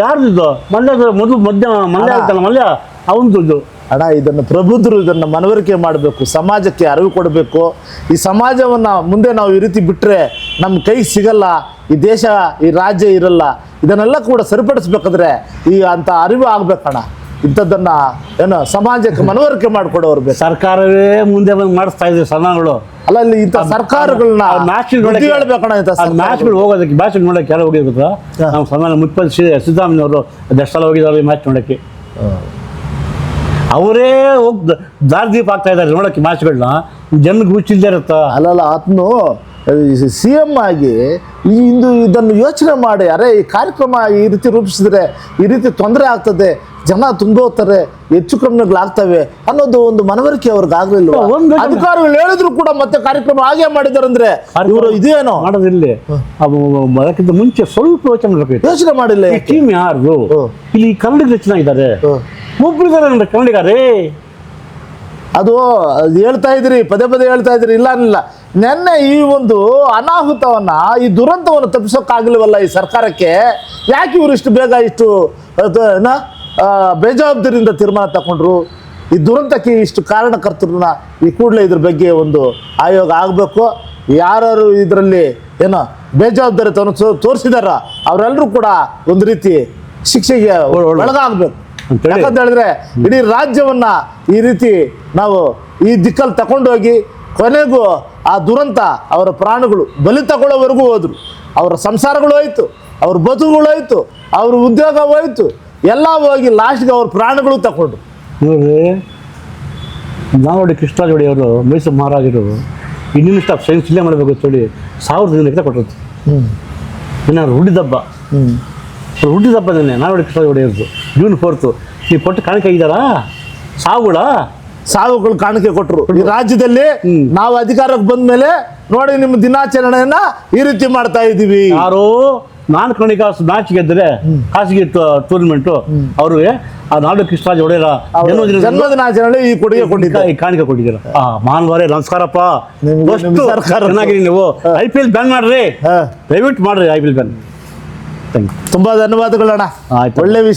ಯಾರ್ದಿದ್ದು ಮಂಡ್ಯದ ಮೊದಲು ಮಧ್ಯ ಮಂಡ್ಯ ಆಯ್ತಲ್ಲ ಮಲ್ಯ? ಅವನದು ಅಣ್ಣ ಇದನ್ನು ಪ್ರಬುದ್ಧರು ಇದನ್ನು ಮನವರಿಕೆ ಮಾಡಬೇಕು ಸಮಾಜಕ್ಕೆ ಅರಿವು ಕೊಡಬೇಕು. ಈ ಸಮಾಜವನ್ನ ಮುಂದೆ ನಾವು ಈ ರೀತಿ ಬಿಟ್ಟರೆ ನಮ್ಮ ಕೈ ಸಿಗಲ್ಲ ಈ ದೇಶ ಈ ರಾಜ್ಯ ಇರಲ್ಲ. ಇದನ್ನೆಲ್ಲ ಕೂಡ ಸರಿಪಡಿಸ್ಬೇಕಾದ್ರೆ ಈ ಅಂತ ಅರಿವು ಆಗ್ಬೇಕಣ್ಣ. ಇಂಥದ್ದನ್ನ ಏನು ಸಮಾಜಕ್ಕೆ ಮನವರಿಕೆ ಮಾಡಿಕೊಡೋರು ಬೇಕು. ಸರ್ಕಾರವೇ ಮುಂದೆ ಬಂದು ಮಾಡಿಸ್ತಾ ಇದೆ ಸನಗಳು ಅಲ್ಲ ಇಲ್ಲಿ ಇಂಥ ಸರ್ಕಾರಗಳನ್ನ ಮ್ಯಾಚ್ ಬುದ್ಧಿ ಹೇಳ್ಬೇಕಣ್ಣ ಇಂಥ ಮ್ಯಾಚ್ಗಳು ಹೋಗೋದಕ್ಕೆ ಮ್ಯಾಚ್ ನೋಡಕ್ಕೆ ಯಾರು ಹೋಗಿದ್ರು ನಾವು. ನಮ್ಮ ಸನ್ಮಾನ ಮುತ್ಪಲ್ ಸಿದ್ದರಾಮಯ್ಯವರು ಅದೆಷ್ಟಲ್ಲ ಹೋಗಿದ್ದಾರೆ ಮ್ಯಾಚ್ ನೋಡಕ್ಕೆ. ಅವರೇ ಹೋಗಿ ದಾರಿದೀಪ ಆಗ್ತಾ ಇದ್ದಾರೆ ನೋಡಕ್ಕೆ ಮ್ಯಾಚ್ಗಳನ್ನ. ಜನಕ್ಕೆ ಹುಚ್ಚಿಲ್ಲದೆ ಇರುತ್ತಾ? ಅಲ್ಲಲ್ಲ ಆತನು ಸಿ ಎಂ ಆಗಿ ಈ ಇಂದು ಇದನ್ನು ಯೋಚನೆ ಮಾಡಿ ಅರೆ ಈ ಕಾರ್ಯಕ್ರಮ ಈ ರೀತಿ ರೂಪಿಸಿದ್ರೆ ಈ ರೀತಿ ತೊಂದರೆ ಆಗ್ತದೆ. ಜನ ತುಂಬೋತಾರೆ ಹೆಚ್ಚು ಕ್ರಮಗಳಾಗ್ತವೆ ಅನ್ನೋದು ಒಂದು ಮನವರಿಕೆ ಅವ್ರಿಗೆ ಆಗ್ಲಿಲ್ಲ ಅಧಿಕಾರಿಗಳು ಹೇಳಿದ್ರು ಕೂಡ ಮತ್ತೆ ಕಾರ್ಯಕ್ರಮ ಹಾಗೆ ಮಾಡಿದಾರಂದ್ರೆ ಇವರು ಇದೇನೋ? ಮಾಡೋದಿಲ್ಲ. ಅದಕ್ಕಿಂತ ಮುಂಚೆ ಸ್ವಲ್ಪ ಯೋಚನೆ ಮಾಡಬೇಕು. ಯೋಚನೆ ಮಾಡಿಲ್ಲ ಈ ಟೀಮ್ ಯಾರು. ಇಲ್ಲಿ ಕನ್ನಡಿಗರು ಚೆನ್ನಾಗಿದ್ದಾರೆ ಹ್ಮ್. ಒಬ್ರಿದ್ದಾರೆ ಅಂದ್ರೆ ಕನ್ನಡಿಗರೇ? ಅದು ಅದು ಹೇಳ್ತಾ ಇದ್ರಿ ಪದೇ ಪದೇ ಹೇಳ್ತಾ ಇದ್ರಿ ಇಲ್ಲ ಅನ್ನಿಲ್ಲ. ನೆನ್ನೆ ಈ ಒಂದು ಅನಾಹುತವನ್ನ ಈ ದುರಂತವನ್ನು ತಪ್ಪಿಸೋಕ್ಕಾಗಲಿವಲ್ಲ ಈ ಸರ್ಕಾರಕ್ಕೆ? ಯಾಕೆ ಇವರು ಇಷ್ಟು ಬೇಗ ಇಷ್ಟು ಬೇಜವಾಬ್ದಾರಿಯಿಂದ ತೀರ್ಮಾನ ತಗೊಂಡ್ರು ಈ ದುರಂತಕ್ಕೆ ಇಷ್ಟು ಕಾರಣಕರ್ತರನ್ನ ಈ ಕೂಡಲೇ ಇದ್ರ ಬಗ್ಗೆ ಒಂದು ಆಯೋಗ ಆಗಬೇಕು. ಯಾರು ಇದರಲ್ಲಿ ಏನೋ ಬೇಜವಾಬ್ದಾರಿತವನ್ನು ತೋರಿಸಿದಾರ ಅವರೆಲ್ಲರೂ ಕೂಡ ಒಂದು ರೀತಿ ಶಿಕ್ಷೆಗೆ. ಒಳಗಾಗಬೇಕು. ಯಾಕಂತ ಹೇಳಿದ್ರೆ ಇಡೀ ರಾಜ್ಯವನ್ನ ಈ ರೀತಿ ನಾವು ಈ ದಿಕ್ಕಲ್ಲಿ ತಗೊಂಡೋಗಿ ಕೊನೆಗೂ ಆ ದುರಂತ ಅವರ ಪ್ರಾಣಗಳು ಬಲಿ ತಗೊಳ್ಳೋವರೆಗೂ ಹೋದ್ರು. ಅವರ ಸಂಸಾರಗಳು ಹೋಯ್ತು ಅವ್ರ ಬದುಕುಗಳು ಹೋಯ್ತು ಅವ್ರ ಉದ್ಯೋಗ ಹೋಯ್ತು. ಎಲ್ಲ ಹೋಗಿ ಲಾಸ್ಟ್ಗೆ ಅವ್ರ ಪ್ರಾಣಗಳು ತಗೊಂಡ್ರು. ನೋಡ್ರಿ ನಾವಡಿ ಕೃಷ್ಣರಾಜ ಒಡೆಯವರು ಮೈಸೂರು ಮಹಾರಾಜರು ಇಂಡಿಯನ್ ಇನ್ಸ್ಟಿಟ್ಯೂಟ್ ಆಫ್ ಸೈನ್ಸ್ ಇಲ್ಲೇ ಮಾಡಬೇಕು ಅಂತೇಳಿ ಸಾವಿರದ ದಿನಕ್ಕೆ ಕೊಟ್ಟದ್ದು ಇನ್ನು ಹುಟ್ಟಿದಬ್ಬ ನೆನ್ನೆ ನಾವಡಿ ಕೃಷ್ಣರಾಜ ಒಡೆಯರ್ದು ಜೂನ್ ಫೋರ್ತು ನೀವು ಕೊಟ್ಟು ಕಾಣಿಕೆ ಇದ್ದಾರಾ ಸಾವುಗಳ? ಸಾವುಗಳು ಕಾಣಿಕೆ ಕೊಟ್ಟರು ಈ ರಾಜ್ಯದಲ್ಲಿ ನಾವು ಅಧಿಕಾರಕ್ಕೆ ಬಂದ ಮೇಲೆ ನೋಡಿ ನಿಮ್ಮ ದಿನಾಚರಣೆಯನ್ನ ಈ ರೀತಿ ಮಾಡ್ತಾ ಇದ್ದೀವಿ. ಯಾರೋ ನಾನು ಕಣಿ ಕಾಸು ಮ್ಯಾಚ್ ಗೆದ್ದರೆ ಖಾಸಗಿ ಟೂರ್ನಮೆಂಟ್ ಅವ್ರಿಗೆ ಆ ನಾಡು ಕೃಷ್ಣರಾಜ ಒಡೆಯರ ಜನ್ಮದಿನಾಚರಣೆ ಈ ಕೊಡುಗೆ ಕೊಟ್ಟಿದ್ದ ಈ ಕಾಣಿಕೆ ಕೊಟ್ಟಿದ್ದೀರ. ಆ ಮಾನವರೇ ನಮಸ್ಕಾರಪ್ಪ. ಚೆನ್ನಾಗಿರಿ ನೀವು ಐ ಪಿ ಎಲ್ ಬ್ಯಾನ್ ಮಾಡ್ರಿ. ದಯವಿಟ್ಟು ಮಾಡ್ರಿ I P L ban. Thank you ತುಂಬಾ ಧನ್ಯವಾದಗಳು ಅಣ್ಣ. ಒಳ್ಳೆ ವಿಷಯ.